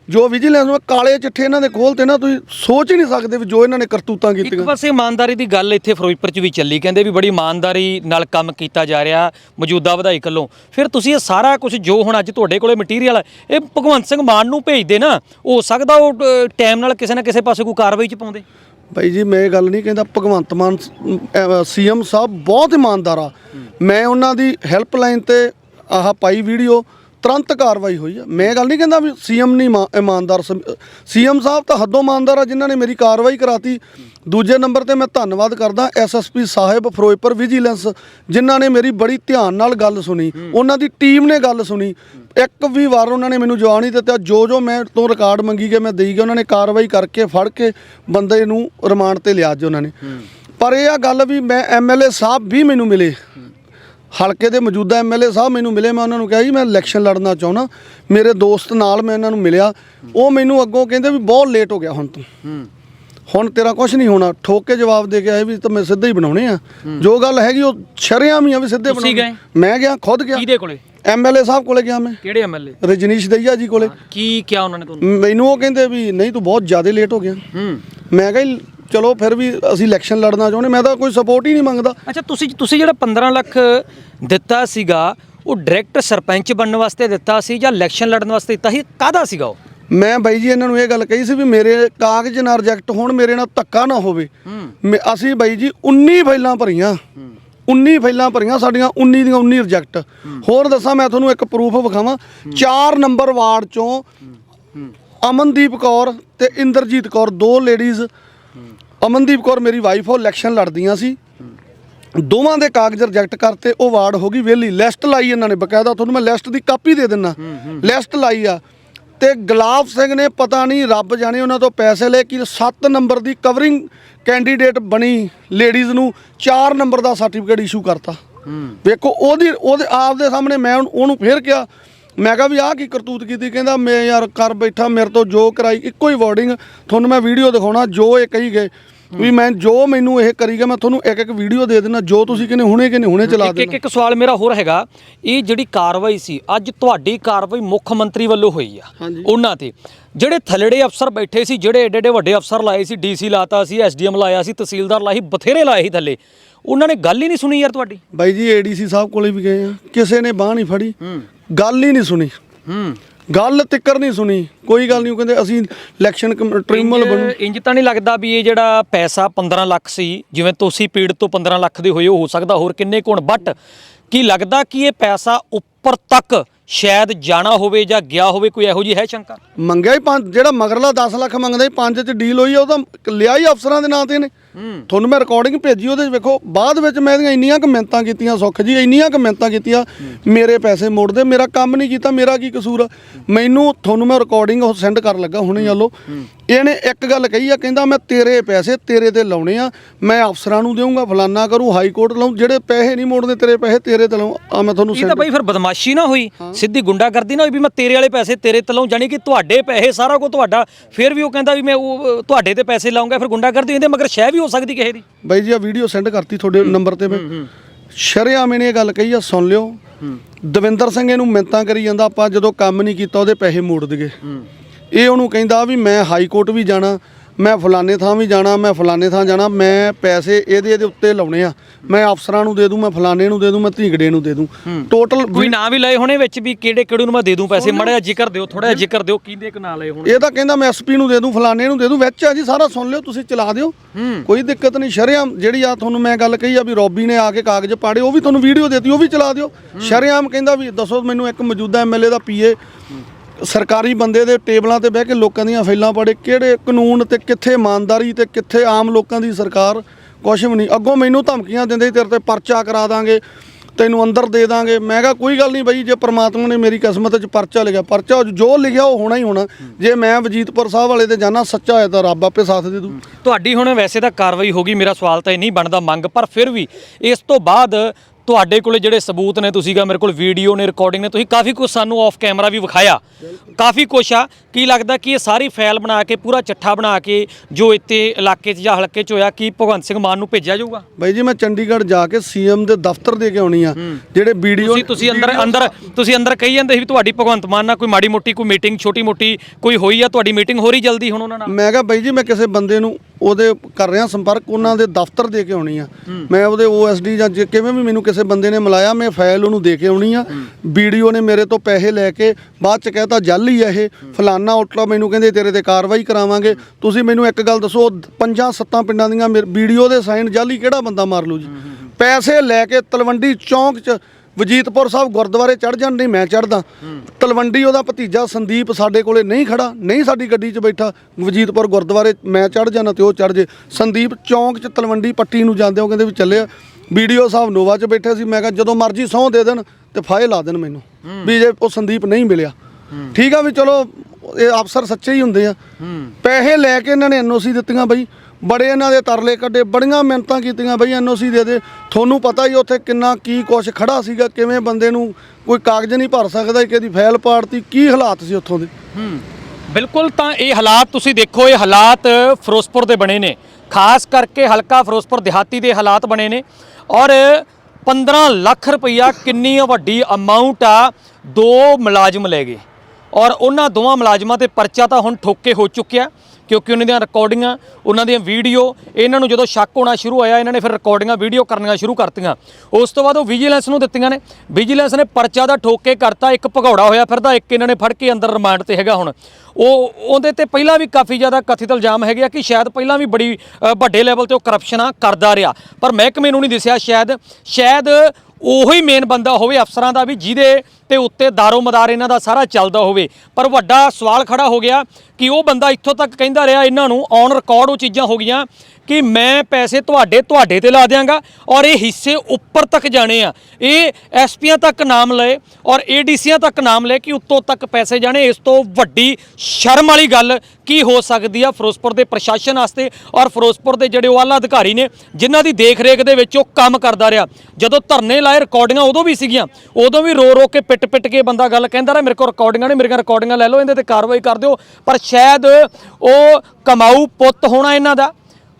ਜੋ ਵਿਜੀਲੈਂਸ ਨੂੰ ਕਾਲੇ ਚਿੱਠੇ ਇਹਨਾਂ ਦੇ ਖੋਲਤੇ ਨਾ ਤੁਸੀਂ ਸੋਚ ਹੀ ਨਹੀਂ ਸਕਦੇ ਵੀ ਜੋ ਇਹਨਾਂ ਨੇ ਕਰਤੂਤਾਂ ਇੱਕ ਕੀਤੀਆਂ। ਪਾਸੇ ਇਮਾਨਦਾਰੀ ਦੀ ਗੱਲ ਇੱਥੇ ਫਿਰੋਜ਼ਪੁਰ 'ਚ ਵੀ ਚੱਲੀ ਕਹਿੰਦੇ ਵੀ ਬੜੀ ਇਮਾਨਦਾਰੀ ਨਾਲ ਕੰਮ ਕੀਤਾ ਜਾ ਰਿਹਾ ਮੌਜੂਦਾ ਵਿਧਾਇਕ ਵੱਲੋਂ। ਫਿਰ ਤੁਸੀਂ ਇਹ ਸਾਰਾ ਕੁਝ ਜੋ ਹੁਣ ਅੱਜ ਤੁਹਾਡੇ ਕੋਲੇ ਮਟੀਰੀਅਲ ਇਹ ਭਗਵੰਤ ਸਿੰਘ ਮਾਨ ਨੂੰ ਭੇਜਦੇ ਨਾ ਹੋ ਸਕਦਾ ਉਹ ਟਾਈਮ ਨਾਲ ਕਿਸੇ ਨਾ ਕਿਸੇ ਪਾਸੇ ਕੋਈ ਕਾਰਵਾਈ 'ਚ ਪਾਉਂਦੇ। ਭਾਈ ਜੀ ਮੈਂ ਇਹ ਗੱਲ ਨਹੀਂ ਕਹਿੰਦਾ ਭਗਵੰਤ ਮਾਨ ਸੀਐਮ ਸਾਹਿਬ ਬਹੁਤ ਇਮਾਨਦਾਰ ਆ। ਮੈਂ ਉਹਨਾਂ ਦੀ ਹੈਲਪਲਾਈਨ ਤੇ ਆਹ ਪਾਈ ਵੀਡੀਓ ਤੁਰੰਤ ਕਾਰਵਾਈ ਹੋਈ ਆ। ਮੈਂ ਗੱਲ ਨਹੀਂ ਕਹਿੰਦਾ ਵੀ ਸੀਐਮ ਨਹੀਂ ਇਮਾ- ਇਮਾਨਦਾਰ ਸੀਐਮ ਸਾਹਿਬ ਤਾਂ ਹੱਦੋਂ ਇਮਾਨਦਾਰ ਆ ਜਿਨ੍ਹਾਂ ਨੇ ਮੇਰੀ ਕਾਰਵਾਈ ਕਰਾਤੀ। ਦੂਜੇ ਨੰਬਰ ਤੇ ਮੈਂ ਧੰਨਵਾਦ ਕਰਦਾ ਐਸਐਸਪੀ ਸਾਹਿਬ ਫਿਰੋਜ਼ਪੁਰ ਵਿਜੀਲੈਂਸ, ਜਿਨ੍ਹਾਂ ਨੇ ਮੇਰੀ ਬੜੀ ਧਿਆਨ ਨਾਲ ਗੱਲ ਸੁਣੀ। ਉਹਨਾਂ ਦੀ ਟੀਮ ਨੇ ਗੱਲ ਸੁਣੀ। ਇੱਕ ਵੀ ਵਾਰ ਉਹਨਾਂ ਨੇ ਮੈਨੂੰ ਜਵਾਬ ਨਹੀਂ ਦਿੱਤਾ। ਜੋ ਜੋ ਮੈਂ ਤੋਂ ਰਿਕਾਰਡ ਮੰਗੀ ਗਿਆ ਮੈਂ ਦੇਈ ਗਿਆ ਉਹਨਾਂ ਨੇ ਕਾਰਵਾਈ ਕਰਕੇ ਫੜ ਕੇ ਬੰਦੇ ਨੂੰ ਰਿਮਾਂਡ ਤੇ ਲਿਆ ਜੀ ਉਹਨਾਂ ਨੇ। ਪਰ ਇਹ ਆ ਗੱਲ ਵੀ ਮੈਂ ਐਮਐਲਏ ਸਾਹਿਬ ਵੀ ਮੈਨੂੰ ਮਿਲੇ। ਹਲਕੇ ਦੇ ਮੌਜੂਦਾ ਐਮਐਲਏ ਸਾਹਿਬ ਮੈਨੂੰ ਮਿਲੇ ਮੈਂ ਉਹਨਾਂ ਨੂੰ ਕਿਹਾ ਜੀ ਮੈਂ ਇਲੈਕਸ਼ਨ ਲੜਨਾ ਚਾਹੁੰਦਾ। ਮੇਰੇ ਦੋਸਤ ਨਾਲ ਮੈਂ ਇਹਨਾਂ ਨੂੰ ਮਿਲਿਆ। ਉਹ ਮੈਨੂੰ ਅੱਗੋਂ ਕਹਿੰਦੇ ਵੀ ਬਹੁਤ ਲੇਟ ਹੋ ਗਿਆ ਹੁਣ ਤੂੰ। ਹੁਣ ਤੇਰਾ ਕੁਝ ਨਹੀਂ ਹੋਣਾ। ਠੋਕ ਕੇ ਜਵਾਬ ਦੇ ਕੇ ਆਏ ਵੀ ਤਾਂ ਮੈਂ ਸਿੱਧੇ ਹੀ ਬਣਾਉਣੇ ਆ। ਜੋ ਗੱਲ ਹੈਗੀ ਉਹ ਸ਼ਰਿਆਮ ਹੀ ਆ ਵੀ ਸਿੱਧੇ ਬਣਾਉਣੇ। ਮੈਂ ਗਿਆ ਖੁਦ ਗਿਆ। ਕਿਹਦੇ ਕੋਲੇ? ਐਮਐਲਏ ਸਾਹਿਬ ਕੋਲੇ ਗਿਆ ਮੈਂ। ਕਿਹੜੇ ਐਮਐਲਏ ਰਜਨੀਸ਼ ਦਈਆ ਜੀ ਕੋਲੇ। ਕੀ ਕਿਹਾ ਉਹਨਾਂ ਨੇ ਤੁਹਾਨੂੰ? ਮੈਨੂੰ ਉਹ ਕਹਿੰਦੇ ਵੀ ਨਹੀਂ ਤੂੰ ਬਹੁਤ ਜ਼ਿਆਦਾ ਲੇਟ ਹੋ ਗਿਆ। ਹੂੰ। ਮੈਂ ਕਿਹਾ ਚਲੋ ਫਿਰ ਵੀ ਅਸੀਂ ਇਲੈਕਸ਼ਨ ਲੜਨਾ ਚਾਹੁੰਦੇ ਮੈਂ ਤਾਂ ਕੋਈ ਸਪੋਰਟ ਹੀ ਨਹੀਂ ਮੰਗਦਾ। ਅੱਛਾ ਤੁਸੀਂ ਤੁਸੀਂ ਜਿਹੜਾ 15 ਲੱਖ ਦਿੱਤਾ ਸੀਗਾ ਉਹ ਡਾਇਰੈਕਟ ਸਰਪੰਚ ਬਣਨ ਵਾਸਤੇ ਦਿੱਤਾ ਸੀ ਜਾਂ ਇਲੈਕਸ਼ਨ ਲੜਨ ਵਾਸਤੇ ਦਿੱਤਾ ਸੀ? ਕਾਹਦਾ ਸੀਗਾ ਉਹ? ਮੈਂ ਬਾਈ ਜੀ ਇਹਨਾਂ ਨੂੰ ਇਹ ਗੱਲ ਕਹੀ ਸੀ ਵੀ ਮੇਰੇ ਕਾਗਜ਼ ਨਾ ਰਿਜੈਕਟ ਹੋਣ ਮੇਰੇ ਨਾਲ ਧੱਕਾ ਨਾ ਹੋਵੇ। ਮੈਂ- ਅਸੀਂ ਬਾਈ ਜੀ 19 ਫਾਈਲਾਂ ਭਰੀਆਂ। 19 ਫਾਈਲਾਂ ਭਰੀਆਂ ਸਾਡੀਆਂ 19 ਦੀਆਂ 19 ਰਿਜੈਕਟ ਹੋਰ ਦੱਸਾਂ ਮੈਂ ਤੁਹਾਨੂੰ ਇੱਕ ਪ੍ਰੂਫ ਵਿਖਾਵਾਂ। 4 ਨੰਬਰ ਵਾਰਡ ਚੋਂ ਅਮਨਦੀਪ ਕੌਰ ਤੇ ਇੰਦਰਜੀਤ ਕੌਰ ਦੋ ਲੇਡੀਜ਼ ਅਮਨਦੀਪ ਕੌਰ ਮੇਰੀ ਵਾਈਫ ਉਹ ਇਲੈਕਸ਼ਨ ਲੜਦੀਆਂ ਸੀ। ਦੋਵਾਂ ਦੇ ਕਾਗਜ਼ ਰਿਜੈਕਟ ਕਰਤੇ ਉਹ ਵਾਰਡ ਹੋ ਗਈ ਵਿਹਲੀ। ਲਿਸਟ ਲਾਈ ਇਹਨਾਂ ਨੇ ਬਕਾਇਦਾ ਤੁਹਾਨੂੰ ਮੈਂ ਲਿਸਟ ਦੀ ਕਾਪੀ ਦੇ ਦਿੰਨਾ। ਲਿਸਟ ਲਾਈ ਆ। ਤੇ ਗੁਲਾਬ ਸਿੰਘ ਨੇ ਪਤਾ ਨਹੀਂ ਰੱਬ ਜਾਣੇ ਉਹਨਾਂ ਤੋਂ ਪੈਸੇ ਲੈ ਕਿ 7 ਨੰਬਰ ਦੀ ਕਵਰਿੰਗ ਕੈਂਡੀਡੇਟ ਬਣੀ ਲੇਡੀਜ਼ ਨੂੰ 4 ਨੰਬਰ ਦਾ ਸਰਟੀਫਿਕੇਟ ਇਸ਼ੂ ਕਰਤਾ। ਵੇਖੋ ਉਹਦੀ ਉਹਦੇ ਆਪ ਦੇ ਸਾਹਮਣੇ ਮੈਂ ਉਹਨੂੰ- ਉਹਨੂੰ ਫੇਰ ਕਿਹਾ ਮੈਂ ਕਿਹਾ ਵੀ ਆਹ ਕੀ ਕਰਤੂਤ ਕੀਤੀ ਕਹਿੰਦਾ ਮੈਂ ਯਾਰ ਕਰ ਬੈਠਾ ਮੇਰੇ ਤੋਂ ਜੋ ਕਰਾਈ ਇੱਕੋ ਹੀ ਵਾਰਡਿੰਗ ਤੁਹਾਨੂੰ ਮੈਂ ਵੀਡੀਓ ਦਿਖਾਉਣਾ ਜੋ ਇਹ ਕਹੀ ਗਏ। ਵੀ ਮੈਂ ਜੋ ਮੈਨੂੰ ਇਹ ਕਰੀ ਗਿਆ ਮੈਂ ਤੁਹਾਨੂੰ ਇੱਕ ਇੱਕ ਵੀਡੀਓ ਦੇ ਦੇਣਾ ਜੋ ਤੁਸੀਂ ਕਹਿੰਦੇ ਹੁਣੇ ਕਹਿੰਦੇ ਹੁਣੇ ਚਲਾ ਇੱਕ ਦੇਣਾ ਇੱਕ ਸਵਾਲ ਮੇਰਾ ਹੋਰ ਹੈਗਾ ਇਹ ਜਿਹੜੀ ਕਾਰਵਾਈ ਸੀ ਅੱਜ ਤੁਹਾਡੀ ਕਾਰਵਾਈ ਮੁੱਖ ਮੰਤਰੀ ਵੱਲੋਂ ਹੋਈ ਆ ਹਾਂਜੀ। ਉਹਨਾਂ ਤੇ। ਜਿਹੜੇ ਥੱਲੜੇ ਅਫਸਰ ਬੈਠੇ ਸੀ ਜਿਹੜੇ ਏਡੇ ਏਡੇ ਵੱਡੇ ਅਫਸਰ ਲਾਏ ਸੀ ਡੀਸੀ ਲਾਤਾ ਸੀ ਐਸਡੀਐਮ ਲਾਇਆ ਸੀ ਤਹਿਸੀਲਦਾਰ ਲਾਈ ਬਥੇਰੇ ਲਾਏ ਸੀ ਥੱਲੇ। ਉਹਨਾਂ ਨੇ ਗੱਲ ਹੀ ਨਹੀਂ ਸੁਣੀ ਯਾਰ ਤੁਹਾਡੀ। ਬਾਈ ਜੀ ਏਡੀਸੀ ਸਾਹਿਬ ਕੋਲੇ ਵੀ ਗਏ ਆ ਕਿਸੇ ਨੇ ਬਾਹ ਨਹੀਂ ਫੜੀ। ਗੱਲ ਹੀ ਨਹੀਂ ਸੁਣੀ। ਹੂੰ। ਗੱਲ ਤਿੱਕਰ ਨਹੀਂ ਸੁਣੀ। ਕੋਈ ਗੱਲ ਨਹੀਂ ਉਹ ਕਹਿੰਦੇ ਅਸੀਂ ਇਲੈਕਸ਼ਨ ਟ੍ਰਿਬਿਊਨਲ ਬਣੂ। ਇੰਜ- ਤਾਂ ਨਹੀਂ ਲੱਗਦਾ ਵੀ ਇਹ ਜਿਹੜਾ ਪੈਸਾ 15 ਲੱਖ ਸੀ ਜਿਵੇਂ ਤੁਸੀਂ ਪੀੜ ਤੋਂ 15 ਲੱਖ ਦੇ ਹੋਏ ਹੋ ਹੋ ਸਕਦਾ ਹੋਰ ਕਿੰਨੇ ਕੋਣ ਬਟ ਕੀ ਲੱਗਦਾ ਕਿ ਇਹ ਪੈਸਾ ਉੱਪਰ ਤੱਕ ਸ਼ਾਇਦ ਜਾਣਾ ਹੋਵੇ ਜਾਂ ਗਿਆ ਹੋਵੇ ਕੋਈ ਇਹੋ ਜੀ ਹੈ ਸ਼ੰਕਾ? ਮੰਗਿਆ ਹੀ ਪੰਜ ਜਿਹੜਾ ਮਗਰਲਾ 10 ਲੱਖ ਮੰਗਦਾ ਸੀ ਪੰਜ ਚ ਡੀਲ ਹੋਈ ਆ ਉਹ ਤਾਂ ਲਿਆ ਹੀ ਅਫਸਰਾਂ ਦੇ ਨਾਂ ਤੇ ਨੇ। ਤੁਹਾਨੂੰ ਮੈਂ ਰਿਕਾਰਡਿੰਗ ਭੇਜੀ ਉਹਦੇ 'ਚ ਵੇਖੋ ਬਾਅਦ ਵਿੱਚ ਮੈਂ ਇਹਦੀਆਂ ਇੰਨੀਆਂ ਕਮੈਂਟਾਂ ਕੀਤੀਆਂ ਸੁੱਖ ਜੀ ਇੰਨੀਆਂ ਕਮੈਂਟਾਂ ਕੀਤੀਆਂ ਮੇਰੇ ਪੈਸੇ ਮੋੜ ਦੇ ਮੇਰਾ ਕੰਮ ਨਹੀਂ ਕੀਤਾ ਮੇਰਾ ਕੀ ਕਸੂਰ ਮੈਨੂੰ ਤੁਹਾਨੂੰ ਮੈਂ ਰਿਕਾਰਡਿੰਗ ਉਹ ਸੈਂਡ ਕਰਨ ਲੱਗਾ ਹੁਣੇ ਆਲੋ ਇਹਨੇ ਇੱਕ ਗੱਲ ਕਹੀ ਆ ਕਹਿੰਦਾ ਮੈਂ ਤੇਰੇ ਪੈਸੇ ਤੇਰੇ ਤੇ ਲਾਉਣੇ ਆ ਮੈਂ ਅਫਸਰਾਂ ਨੂੰ ਦੇਵਾਂਗਾ ਫਲਾਨਾ ਕਰੂ ਹਾਈ ਕੋਰਟ ਲਾਉਂ ਜਿਹੜੇ ਪੈਸੇ ਨਹੀਂ ਮੋੜਦੇ ਤੇਰੇ ਪੈਸੇ ਤੇਰੇ ਤੇ ਲਾਉਂ ਆ ਮੈਂ ਤੁਹਾਨੂੰ ਇਹ ਤਾਂ ਬਈ ਫਿਰ ਬਦਮਾਸ਼ੀ ਨਾ ਹੋਈ ਸਿੱਧੀ ਗੁੰਡਾਗਰਦੀ ਨਾ ਹੋਈ ਵੀ ਮੈਂ ਤੇਰੇ ਵਾਲੇ ਪੈਸੇ ਤੇਰੇ ਤੇ ਲਾਉਂ ਜਾਨੀ ਕਿ ਤੁਹਾਡੇ ਪੈਸੇ ਸਾਰਾ ਕੁਝ ਤੁਹਾਡਾ ਫਿਰ ਵੀ ਉਹ ਕਹਿੰਦਾ ਵੀ ਮੈਂ ਉਹ ਤੁਹਾਡੇ ਤੇ ਪੈਸੇ ਲਾਉਂਗਾ ਫਿਰ ਗੁੰਡਾਗਰਦੀ ਇਹਦੇ ਮਗਰ ਸ਼ੈ ਵੀ ਹੋ ਸਕਦੀ ਕਿਸੇ ਦੀ? ਬਾਈ ਜੀ ਆ ਵੀਡੀਓ ਸੈਂਡ ਕਰਤੀ ਤੁਹਾਡੇ ਨੰਬਰ ਤੇ ਮੈਂ। ਸ਼ਰੇਆਮ ਇਹਨੇ ਇਹ ਗੱਲ ਕਹੀ ਆ ਸੁਣ ਲਿਓ। ਦਵਿੰਦਰ ਸਿੰਘ ਇਹਨੂੰ ਮਿੰਤਾਂ ਕਰੀ ਜਾਂਦਾ ਆਪਾਂ ਜਦੋਂ ਕੰਮ ਨਹੀਂ ਕੀਤਾ ਉਹਦੇ ਪੈਸੇ ਮੋੜ ਦਗੇ ਇਹ ਉਹਨੂੰ ਕਹਿੰਦਾ ਵੀ ਮੈਂ ਹਾਈ ਕੋਰਟ ਵੀ ਜਾਣਾ ਮੈਂ ਫਲਾਣੇ ਥਾਂ ਵੀ ਜਾਣਾ ਮੈਂ ਫਲਾਣੇ ਥਾਂ ਜਾਣਾ ਮੈਂ ਪੈਸੇ ਇਹਦੇ ਇਹਦੇ ਉੱਤੇ ਲਾਉਣੇ ਆ। ਮੈਂ ਅਫਸਰਾਂ ਨੂੰ ਦੇ ਦੂੰ ਮੈਂ ਫਲਾਣੇ ਨੂੰ ਦੇ ਦੂੰ ਮੈਂ ਧੀਂਗੜੇ ਨੂੰ ਦੇ ਦੂੰ। ਟੋਟਲ ਕੋਈ ਨਾਂ ਵੀ ਲਏ ਹੋਣੇ ਵਿੱਚ ਵੀ ਕਿਹੜੇ ਕਿਹੜੇ ਨੂੰ ਮੈਂ ਦੇ ਦੂੰ ਪੈਸੇ? ਮੜਾ ਜਿਹਾ ਜ਼ਿਕਰ ਦਿਓ ਥੋੜਾ ਜਿਹਾ ਜ਼ਿਕਰ ਦਿਓ ਕਿਹਦੇ ਕੋ ਨਾਂ ਲਏ ਹੋਣ? ਇਹ ਤਾਂ ਕਹਿੰਦਾ ਮੈਂ ਐਸਪੀ ਨੂੰ ਦੇ ਦੂੰ ਫਲਾਣੇ ਨੂੰ ਦੇ ਦੂੰ ਵਿੱਚ ਆ ਜੀ ਸਾਰਾ ਸੁਣ ਲਿਓ ਤੁਸੀਂ ਚਲਾ ਦਿਓ। ਕੋਈ ਦਿੱਕਤ ਨਹੀਂ ਸ਼ਰੇਆਮ ਜਿਹੜੀ ਆ ਤੁਹਾਨੂੰ ਮੈਂ ਗੱਲ ਕਹੀ ਆ ਵੀ ਰੋਬੀ ਨੇ ਆ ਕੇ ਕਾਗਜ਼ ਪਾੜੇ ਉਹ ਵੀ ਤੁਹਾਨੂੰ ਵੀਡੀਓ ਦੇਤੀ ਉਹ ਵੀ ਚਲਾ ਦਿਓ। ਸ਼ਰੇਆਮ ਕਹਿੰਦਾ ਵੀ ਦੱਸੋ ਮੈਨੂੰ ਇੱਕ ਮੌਜੂਦਾ ਐਮਐਲਏ ਦਾ ਪੀਏ ਸਰਕਾਰੀ ਬੰਦੇ ਦੇ ਟੇਬਲਾਂ ਤੇ ਬਹਿ ਕੇ ਲੋਕਾਂ ਦੀਆਂ ਫਾਈਲਾਂ ਪੜੇ ਕਿਹੜੇ ਕਾਨੂੰਨ ਤੇ ਕਿੱਥੇ ਇਮਾਨਦਾਰੀ ਤੇ ਕਿੱਥੇ ਆਮ ਲੋਕਾਂ ਦੀ ਸਰਕਾਰ ਕੁਛ ਵੀ ਨਹੀਂ। ਅੱਗੋਂ ਮੈਨੂੰ ਧਮਕੀਆਂ ਦਿੰਦੇ, ਤੇਰੇ ਤੇ ਪਰਚਾ ਕਰਾ ਦਾਂਗੇ, ਤੈਨੂੰ ਅੰਦਰ ਦੇ ਦਾਂਗੇ। ਮੈਂ ਕਿਹਾ, ਕੋਈ ਗੱਲ ਨਹੀਂ ਬਾਈ, ਜੇ ਪ੍ਰਮਾਤਮਾ ਨੇ ਮੇਰੀ ਕਿਸਮਤ 'ਚ ਪਰਚਾ ਲਿਖਿਆ, ਪਰਚਾ ਜੋ ਲਿਖਿਆ ਉਹ ਹੋਣਾ ਹੀ ਹੋਣਾ। ਜੇ ਮੈਂ ਵਜੀਤਪੁਰ ਸਾਹਿਬ ਵਾਲੇ ਤੇ ਜਾਣਾ, ਸੱਚਾ ਹੋਇਆ ਤਾਂ ਰੱਬ ਆਪੇ ਸਾਥ ਦੇ ਦੂ। ਤੁਹਾਡੀ ਹੁਣ ਵੈਸੇ ਤਾਂ ਕਾਰਵਾਈ ਹੋ ਗਈ, ਮੇਰਾ ਸਵਾਲ ਤਾਂ ਇਹ ਨਹੀਂ ਬਣਦਾ ਮੰਗ, ਪਰ ਫਿਰ ਵੀ ਇਸ ਤੋਂ ਬਾਅਦ ਤੁਹਾਡੇ ਕੋਲੇ ਜਿਹੜੇ ਸਬੂਤ ਨੇ ਤੁਸੀਂ ਕਹਾ ਮੇਰੇ ਕੋਲ ਵੀਡੀਓ ਨੇ ਰਿਕਾਰਡਿੰਗ ਨੇ ਤੁਸੀਂ ਕਾਫੀ ਕੁਝ ਸਾਨੂੰ ਆਫ ਕੈਮਰਾ ਵੀ ਵਿਖਾਇਆ। ਕਾਫੀ ਕੁਛ ਆ। ਕੀ ਲੱਗਦਾ ਕਿ ਇਹ ਸਾਰੀ ਫਾਈਲ ਬਣਾ ਕੇ ਪੂਰਾ ਚੱਠਾ ਬਣਾ ਕੇ ਜੋ ਇੱਥੇ ਇਲਾਕੇ 'ਚ ਜਾਂ ਹਲਕੇ 'ਚ ਹੋਇਆ ਕੀ ਭਗਵੰਤ ਸਿੰਘ ਮਾਨ ਨੂੰ ਭੇਜਿਆ ਜਾਊਗਾ? ਬਾਈ ਜੀ ਮੈਂ ਚੰਡੀਗੜ੍ਹ ਜਾ ਕੇ ਸੀਐਮ ਦੇ ਦਫ਼ਤਰ ਦੇ ਕੇ ਆਉਣੀ ਆ। ਜਿਹੜੇ ਵੀਡੀਓ ਤੁਸੀਂ ਤੁਸੀਂ ਅੰਦਰ ਅੰਦਰ ਤੁਸੀਂ ਅੰਦਰ ਕਹੀ ਜਾਂਦੇ ਸੀ ਵੀ ਤੁਹਾਡੀ ਭਗਵੰਤ ਮਾਨ ਨਾਲ ਕੋਈ ਮਾੜੀ ਮੋਟੀ ਕੋਈ ਮੀਟਿੰਗ ਛੋਟੀ ਮੋਟੀ ਕੋਈ ਹੋਈ ਆ ਤੁਹਾਡੀ ਮੀਟਿੰਗ ਹੋ ਰਹੀ ਜਲਦੀ ਹੁਣ ਉਹਨਾਂ ਨਾਲ? ਮੈਂ ਕਿਹਾ ਬਾਈ ਜੀ ਮੈਂ ਕਿਸੇ ਬੰਦੇ ਨੂੰ ਉਹਦੇ ਕਰ ਰਿਹਾ ਸੰਪਰਕ ਉਹਨਾਂ ਦੇ ਦਫ਼ਤਰ ਦੇ ਕੇ ਆਉਣੀ ਆ। ਮੈਂ ਉਹਦੇ ਓਐਸਡੀ ਜਾਂ ਜੇ ਕਿਵੇਂ ਵੀ ਮੈਨੂੰ ਕਿਸੇ ਬੰਦੇ ਨੇ ਮਿਲਾਇਆ ਮੈਂ ਫਾਈਲ ਉਹਨੂੰ ਦੇ ਕੇ ਆਉਣੀ ਆ। ਵੀਡੀਓ ਨੇ ਮੇਰੇ ਤੋਂ ਪੈਸੇ ਲੈ ਕੇ ਬਾਅਦ ਚ ਕਹਿਤਾ ਜਾਲੀ ਆ ਇਹ। ਫਲਾਨਾ ਉਟਲਾ ਮੈਨੂੰ ਕਹਿੰਦੇ ਤੇਰੇ ਤੇ ਕਾਰਵਾਈ ਕਰਾਵਾਂਗੇ। ਤੁਸੀਂ ਮੈਨੂੰ ਇੱਕ ਗੱਲ ਦੱਸੋ ਪੰਜਾਂ ਸੱਤਾਂ ਪਿੰਡਾਂ ਦੀਆਂ ਵੀਡੀਓ ਦੇ ਸਾਈਨ ਜਾਲੀ ਕਿਹੜਾ ਬੰਦਾ ਮਾਰ ਲੂ ਜੀ? ਪੈਸੇ ਲੈ ਕੇ ਤਲਵੰਡੀ ਚੌਂਕ ਚ ਵਜੀਤਪੁਰ ਸਾਹਿਬ ਗੁਰਦੁਆਰੇ ਚੜ ਜਾਣ ਨਹੀਂ ਮੈਂ ਚੜਦਾ ਤਲਵੰਡੀ ਉਹਦਾ ਭਤੀਜਾ ਸੰਦੀਪ ਸਾਡੇ ਕੋਲੇ ਨਹੀਂ ਖੜਾ ਨਹੀਂ ਸਾਡੀ ਗੱਡੀ 'ਚ ਬੈਠਾ। ਵਜੀਤਪੁਰ ਗੁਰਦੁਆਰੇ ਮੈਂ ਚੜ ਜਾਣਾ ਤੇ ਉਹ ਚੜ ਜੇ। ਸੰਦੀਪ ਚੌਂਕ 'ਚ ਤਲਵੰਡੀ ਪੱਟੀ ਨੂੰ ਜਾਂਦੇ ਉਹ ਕਹਿੰਦੇ ਵੀ ਚੱਲਿਆ। ਵੀਡੀਓ ਸਾਹਿਬ ਨੋਵਾ 'ਚ ਬੈਠੇ ਸੀ ਮੈਂ ਕਿਹਾ ਜਦੋਂ ਮਰਜ਼ੀ ਸਹੁੰ ਦੇ ਦੇਣ ਤੇ ਫਾਇਲ ਲਾ ਦੇਣ ਮੈਨੂੰ। ਵੀ ਜੇ ਉਹ ਸੰਦੀਪ ਨਹੀਂ ਮਿਲਿਆ। ਠੀਕ ਆ ਵੀ ਚਲੋ ਇਹ ਅਫਸਰ ਸੱਚੇ ਹੀ ਹੁੰਦੇ ਆ। ਪੈਸੇ ਲੈ ਕੇ ਇਹਨਾਂ ਨੇ ਐਨਓਸੀ ਦਿੱਤੀਆਂ ਬਈ। ਬੜੇ ਇਹਨਾਂ ਦੇ ਤਰਲੇ ਕੱਢੇ, ਬੜੀਆਂ ਮਿਹਨਤਾਂ ਕੀਤੀਆਂ ਬਈ ਐਨਓਸੀ ਦੇ ਦੇ। ਤੁਹਾਨੂੰ ਪਤਾ ਹੀ ਉੱਥੇ ਕਿੰਨਾ ਕੀ ਕੁਛ ਖੜਾ ਸੀਗਾ, ਕਿਵੇਂ ਬੰਦੇ ਨੂੰ ਕੋਈ ਕਾਗਜ਼ ਨਹੀਂ ਭਰ ਸਕਦਾ ਕਿਹਦੀ ਫਾਈਲ ਪਾੜਤੀ, ਕੀ ਹਾਲਾਤ ਸੀ ਉੱਥੋਂ ਦੇ? ਬਿਲਕੁਲ ਤਾਂ ਇਹ ਹਾਲਾਤ ਤੁਸੀਂ ਦੇਖੋ, ਇਹ ਹਾਲਾਤ ਫਿਰੋਜ਼ਪੁਰ ਦੇ ਬਣੇ ਨੇ। ਖਾਸ ਕਰਕੇ ਹਲਕਾ ਫਿਰੋਜ਼ਪੁਰ ਦਿਹਾਤੀ ਦੇ ਹਾਲਾਤ ਬਣੇ ਨੇ। ਔਰ 15 ਲੱਖ ਰੁਪਈਆ ਕਿੰਨੀ ਵੱਡੀ ਅਮਾਉਂਟ ਆ, ਦੋ ਮੁਲਾਜ਼ਮ ਲੈ ਗਏ। ਔਰ ਉਹਨਾਂ ਦੋਵਾਂ ਮੁਲਾਜ਼ਮਾਂ ਤੇ ਪਰਚਾ ਤਾਂ ਹੁਣ ਠੋਕੇ ਹੋ ਚੁੱਕਿਆ। ਕਿਉਂਕਿ ਉਹਨਾਂ ਦੀਆਂ ਰਿਕਾਰਡਿੰਗਾਂ ਉਹਨਾਂ ਦੀਆਂ ਵੀਡੀਓ ਇਹਨਾਂ ਨੂੰ ਜਦੋਂ ਸ਼ੱਕ ਹੋਣਾ ਸ਼ੁਰੂ ਹੋਇਆ, ਇਹਨਾਂ ਨੇ ਫਿਰ ਰਿਕਾਰਡਿੰਗਾਂ ਵੀਡੀਓ ਕਰਨੀਆਂ ਸ਼ੁਰੂ ਕਰਤੀਆਂ। ਉਸ ਤੋਂ ਬਾਅਦ ਉਹ ਵਿਜੀਲੈਂਸ ਨੂੰ ਦਿੱਤੀਆਂ ਨੇ। ਵਿਜੀਲੈਂਸ ਨੇ ਪਰਚਾ ਦਾ ਠੋਕ ਕੇ ਕਰਤਾ, ਇੱਕ ਭਗੌੜਾ ਹੋਇਆ ਫਿਰਦਾ, ਇੱਕ ਇਹਨਾਂ ਨੇ ਫੜ ਕੇ ਅੰਦਰ ਰਿਮਾਂਡ ਤੇ ਹੈਗਾ ਹੁਣ। ਉਹ, ਉਹਦੇ ਤੇ ਪਹਿਲਾਂ ਵੀ ਕਾਫੀ ਜ਼ਿਆਦਾ ਕਥਿਤ ਇਲਜ਼ਾਮ ਹੈਗੇ ਆ ਕਿ ਸ਼ਾਇਦ ਪਹਿਲਾਂ ਵੀ ਬੜੀ ਵੱਡੇ ਲੈਵਲ ਤੇ ਉਹ ਕਰਪਸ਼ਨਾਂ ਕਰਦਾ ਰਿਹਾ। ਪਰ ਮਹਿਕਮੇ ਨੂੰ ਨਹੀਂ ਦਿਸਿਆ, ਸ਼ਾਇਦ ਸ਼ਾਇਦ ਉਹੀ ਮੇਨ ਬੰਦਾ ਹੋਵੇ ਅਫਸਰਾਂ ਦਾ ਵੀ, ਜਿਹਦੇ ਤੇ ਉੱਤੇ ਦਾਰੋ ਮਦਾਰ ਇਹਨਾਂ ਦਾ ਸਾਰਾ ਚੱਲਦਾ ਹੋਵੇ। ਪਰ ਵੱਡਾ ਸਵਾਲ ਖੜਾ ਹੋ ਗਿਆ ਕਿ ਉਹ ਬੰਦਾ ਇੱਥੋਂ ਤੱਕ ਕਹਿੰਦਾ ਰਿਹਾ ਇਹਨਾਂ ਨੂੰ ਔਨ ਰਿਕਾਰਡ ਉਹ ਚੀਜ਼ਾਂ ਹੋ ਗਈਆਂ ਕਿ ਮੈਂ ਪੈਸੇ ਤੁਹਾਡੇ ਤੁਹਾਡੇ ਤੇ ਲਾ ਦਿਆਂਗਾ ਔਰ ਇਹ ਹਿੱਸੇ ਉੱਪਰ ਤੱਕ ਜਾਣੇ ਆ। ਇਹ ਐਸਪੀਆਂ ਤੱਕ ਨਾਮ ਲਏ ਔਰ ਏਡੀਸੀਆਂ ਤੱਕ ਨਾਮ ਲਏ ਕਿ ਉੱਤੋਂ ਤੱਕ ਪੈਸੇ ਜਾਣੇ। ਇਸ ਤੋਂ ਵੱਡੀ ਸ਼ਰਮ ਵਾਲੀ ਗੱਲ ਕੀ ਹੋ ਸਕਦੀ ਆ ਫਿਰੋਜ਼ਪੁਰ ਦੇ ਪ੍ਰਸ਼ਾਸਨ ਵਾਸਤੇ ਔਰ ਫਿਰੋਜ਼ਪੁਰ ਦੇ ਜਿਹੜੇ ਉਹ ਆਲਾ ਅਧਿਕਾਰੀ ਨੇ, ਜਿਨ੍ਹਾਂ ਦੀ ਦੇਖ ਰੇਖ ਦੇ ਵਿੱਚ ਉਹ ਕੰਮ ਕਰਦਾ ਰਿਹਾ। ਜਦੋਂ ਧਰਨੇ ਲਾਏ ਰਿਕਾਰਡਿੰਗਾਂ ਉਦੋਂ ਵੀ ਸੀਗੀਆਂ, ਉਦੋਂ ਵੀ ਰੋ ਰੋ ਕੇ ਪਿੱਟ ਪਿੱਟ ਕੇ ਬੰਦਾ ਗੱਲ ਕਹਿੰਦਾ ਰਿਹਾ, ਮੇਰੇ ਕੋਲ ਰਿਕਾਰਡਿੰਗਾਂ ਨੇ ਮੇਰੀਆਂ ਰਿਕਾਰਡਿੰਗਾਂ ਲੈ ਲਓ, ਇਹਦੇ ਤੇ ਕਾਰਵਾਈ ਕਰ ਦਿਓ। ਪਰ ਸ਼ਾਇਦ ਉਹ ਕਮਾਊ ਪੁੱਤ ਹੋਣਾ ਇਹਨਾਂ ਦਾ।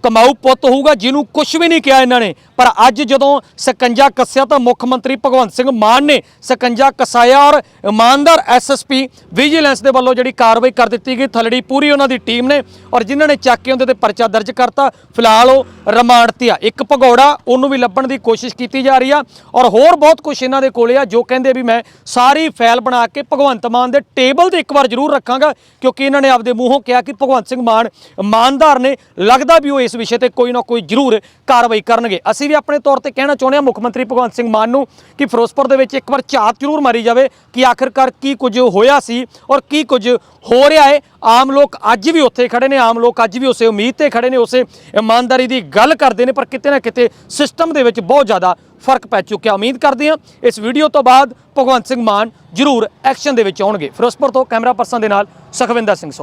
ਕਮਾਊ ਪੁੱਤ ਹੋਊਗਾ, ਜਿਹਨੂੰ ਕੁਝ ਵੀ ਨਹੀਂ ਕਿਹਾ ਇਹਨਾਂ ਨੇ। ਪਰ ਅੱਜ ਜਦੋਂ ਸਕੰਜਾ ਕੱਸਿਆ ਤਾਂ ਮੁੱਖ ਮੰਤਰੀ ਭਗਵੰਤ ਸਿੰਘ ਮਾਨ ਨੇ ਸਕੰਜਾ ਕਸਾਇਆ ਔਰ ਇਮਾਨਦਾਰ ਐਸਐਸਪੀ ਵਿਜੀਲੈਂਸ ਦੇ ਵੱਲੋਂ ਜਿਹੜੀ ਕਾਰਵਾਈ ਕਰ ਦਿੱਤੀ ਗਈ, ਥਲੜੀ ਪੂਰੀ ਉਹਨਾਂ ਦੀ ਟੀਮ ਨੇ ਔਰ ਜਿਨ੍ਹਾਂ ਨੇ ਚੱਕ ਕੇ ਉਹਦੇ ਤੇ ਪਰਚਾ ਦਰਜ ਕਰਤਾ। ਫਿਲਹਾਲ ਉਹ ਰਿਮਾਂਡ ਤੇ ਆ ਇੱਕ ਭਗੌੜਾ, ਉਹਨੂੰ ਵੀ ਲੱਭਣ ਦੀ ਕੋਸ਼ਿਸ਼ ਕੀਤੀ ਜਾ ਰਹੀ ਆ ਔਰ ਹੋਰ ਬਹੁਤ ਕੁਝ ਇਹਨਾਂ ਦੇ ਕੋਲੇ ਆ, ਜੋ ਕਹਿੰਦੇ ਵੀ ਮੈਂ ਸਾਰੀ ਫਾਈਲ ਬਣਾ ਕੇ ਭਗਵੰਤ ਮਾਨ ਦੇ ਟੇਬਲ ਤੇ ਇੱਕ ਵਾਰ ਜ਼ਰੂਰ ਰੱਖਾਂਗਾ, ਕਿਉਂਕਿ ਇਹਨਾਂ ਨੇ ਆਪਦੇ ਮੂੰਹੋਂ ਕਿਹਾ ਕਿ ਭਗਵੰਤ ਸਿੰਘ ਮਾਨ ਇਮਾਨਦਾਰ ਨੇ, ਲੱਗਦਾ ਵੀ ਉਹ ਇਸ ਵਿਸ਼ੇ ਤੇ ਕੋਈ ਨਾ ਕੋਈ ਜ਼ਰੂਰ ਕਾਰਵਾਈ ਕਰਨਗੇ। ਅਸੀਂ ਵੀ ਆਪਣੇ ਤੌਰ ਤੇ ਕਹਿਣਾ ਚਾਹੁੰਦੇ ਹਾਂ, ਮੁੱਖ ਮੰਤਰੀ ਭਗਵੰਤ ਸਿੰਘ ਮਾਨ ਨੂੰ ਕਿ ਫਿਰੋਜ਼ਪੁਰ ਦੇ ਵਿੱਚ ਇੱਕ ਵਾਰ ਝਾਤ ਜ਼ਰੂਰ ਮਾਰੀ ਜਾਵੇ ਕਿ ਆਖਿਰਕਾਰ ਕੀ ਕੁਝ ਹੋਇਆ ਸੀ ਔਰ ਕੀ ਕੁਝ ਹੋ ਰਿਹਾ ਹੈ। ਆਮ ਲੋਕ ਅੱਜ ਵੀ ਉੱਥੇ ਖੜੇ ਨੇ, ਆਮ ਲੋਕ ਅੱਜ ਵੀ ਉਸੇ ਉਮੀਦ ਤੇ ਖੜੇ ਨੇ, ਉਸੇ ਇਮਾਨਦਾਰੀ ਦੀ ਗੱਲ ਕਰਦੇ ਨੇ, ਪਰ ਕਿਤੇ ਨਾ ਕਿਤੇ ਸਿਸਟਮ ਦੇ ਵਿੱਚ ਬਹੁਤ ਜ਼ਿਆਦਾ ਫ਼ਰਕ ਪੈ ਚੁੱਕਿਆ। ਉਮੀਦ ਕਰਦੇ ਹਾਂ ਇਸ ਵੀਡੀਓ ਤੋਂ ਬਾਅਦ ਭਗਵੰਤ ਸਿੰਘ ਮਾਨ ਜ਼ਰੂਰ ਐਕਸ਼ਨ ਦੇ ਵਿੱਚ ਆਉਣਗੇ। ਫਿਰੋਜ਼ਪੁਰ ਤੋਂ ਕੈਮਰਾ ਪਰਸਨ ਦੇ ਨਾਲ ਸੁਖਵਿੰਦਰ ਸਿੰਘ ਸੋ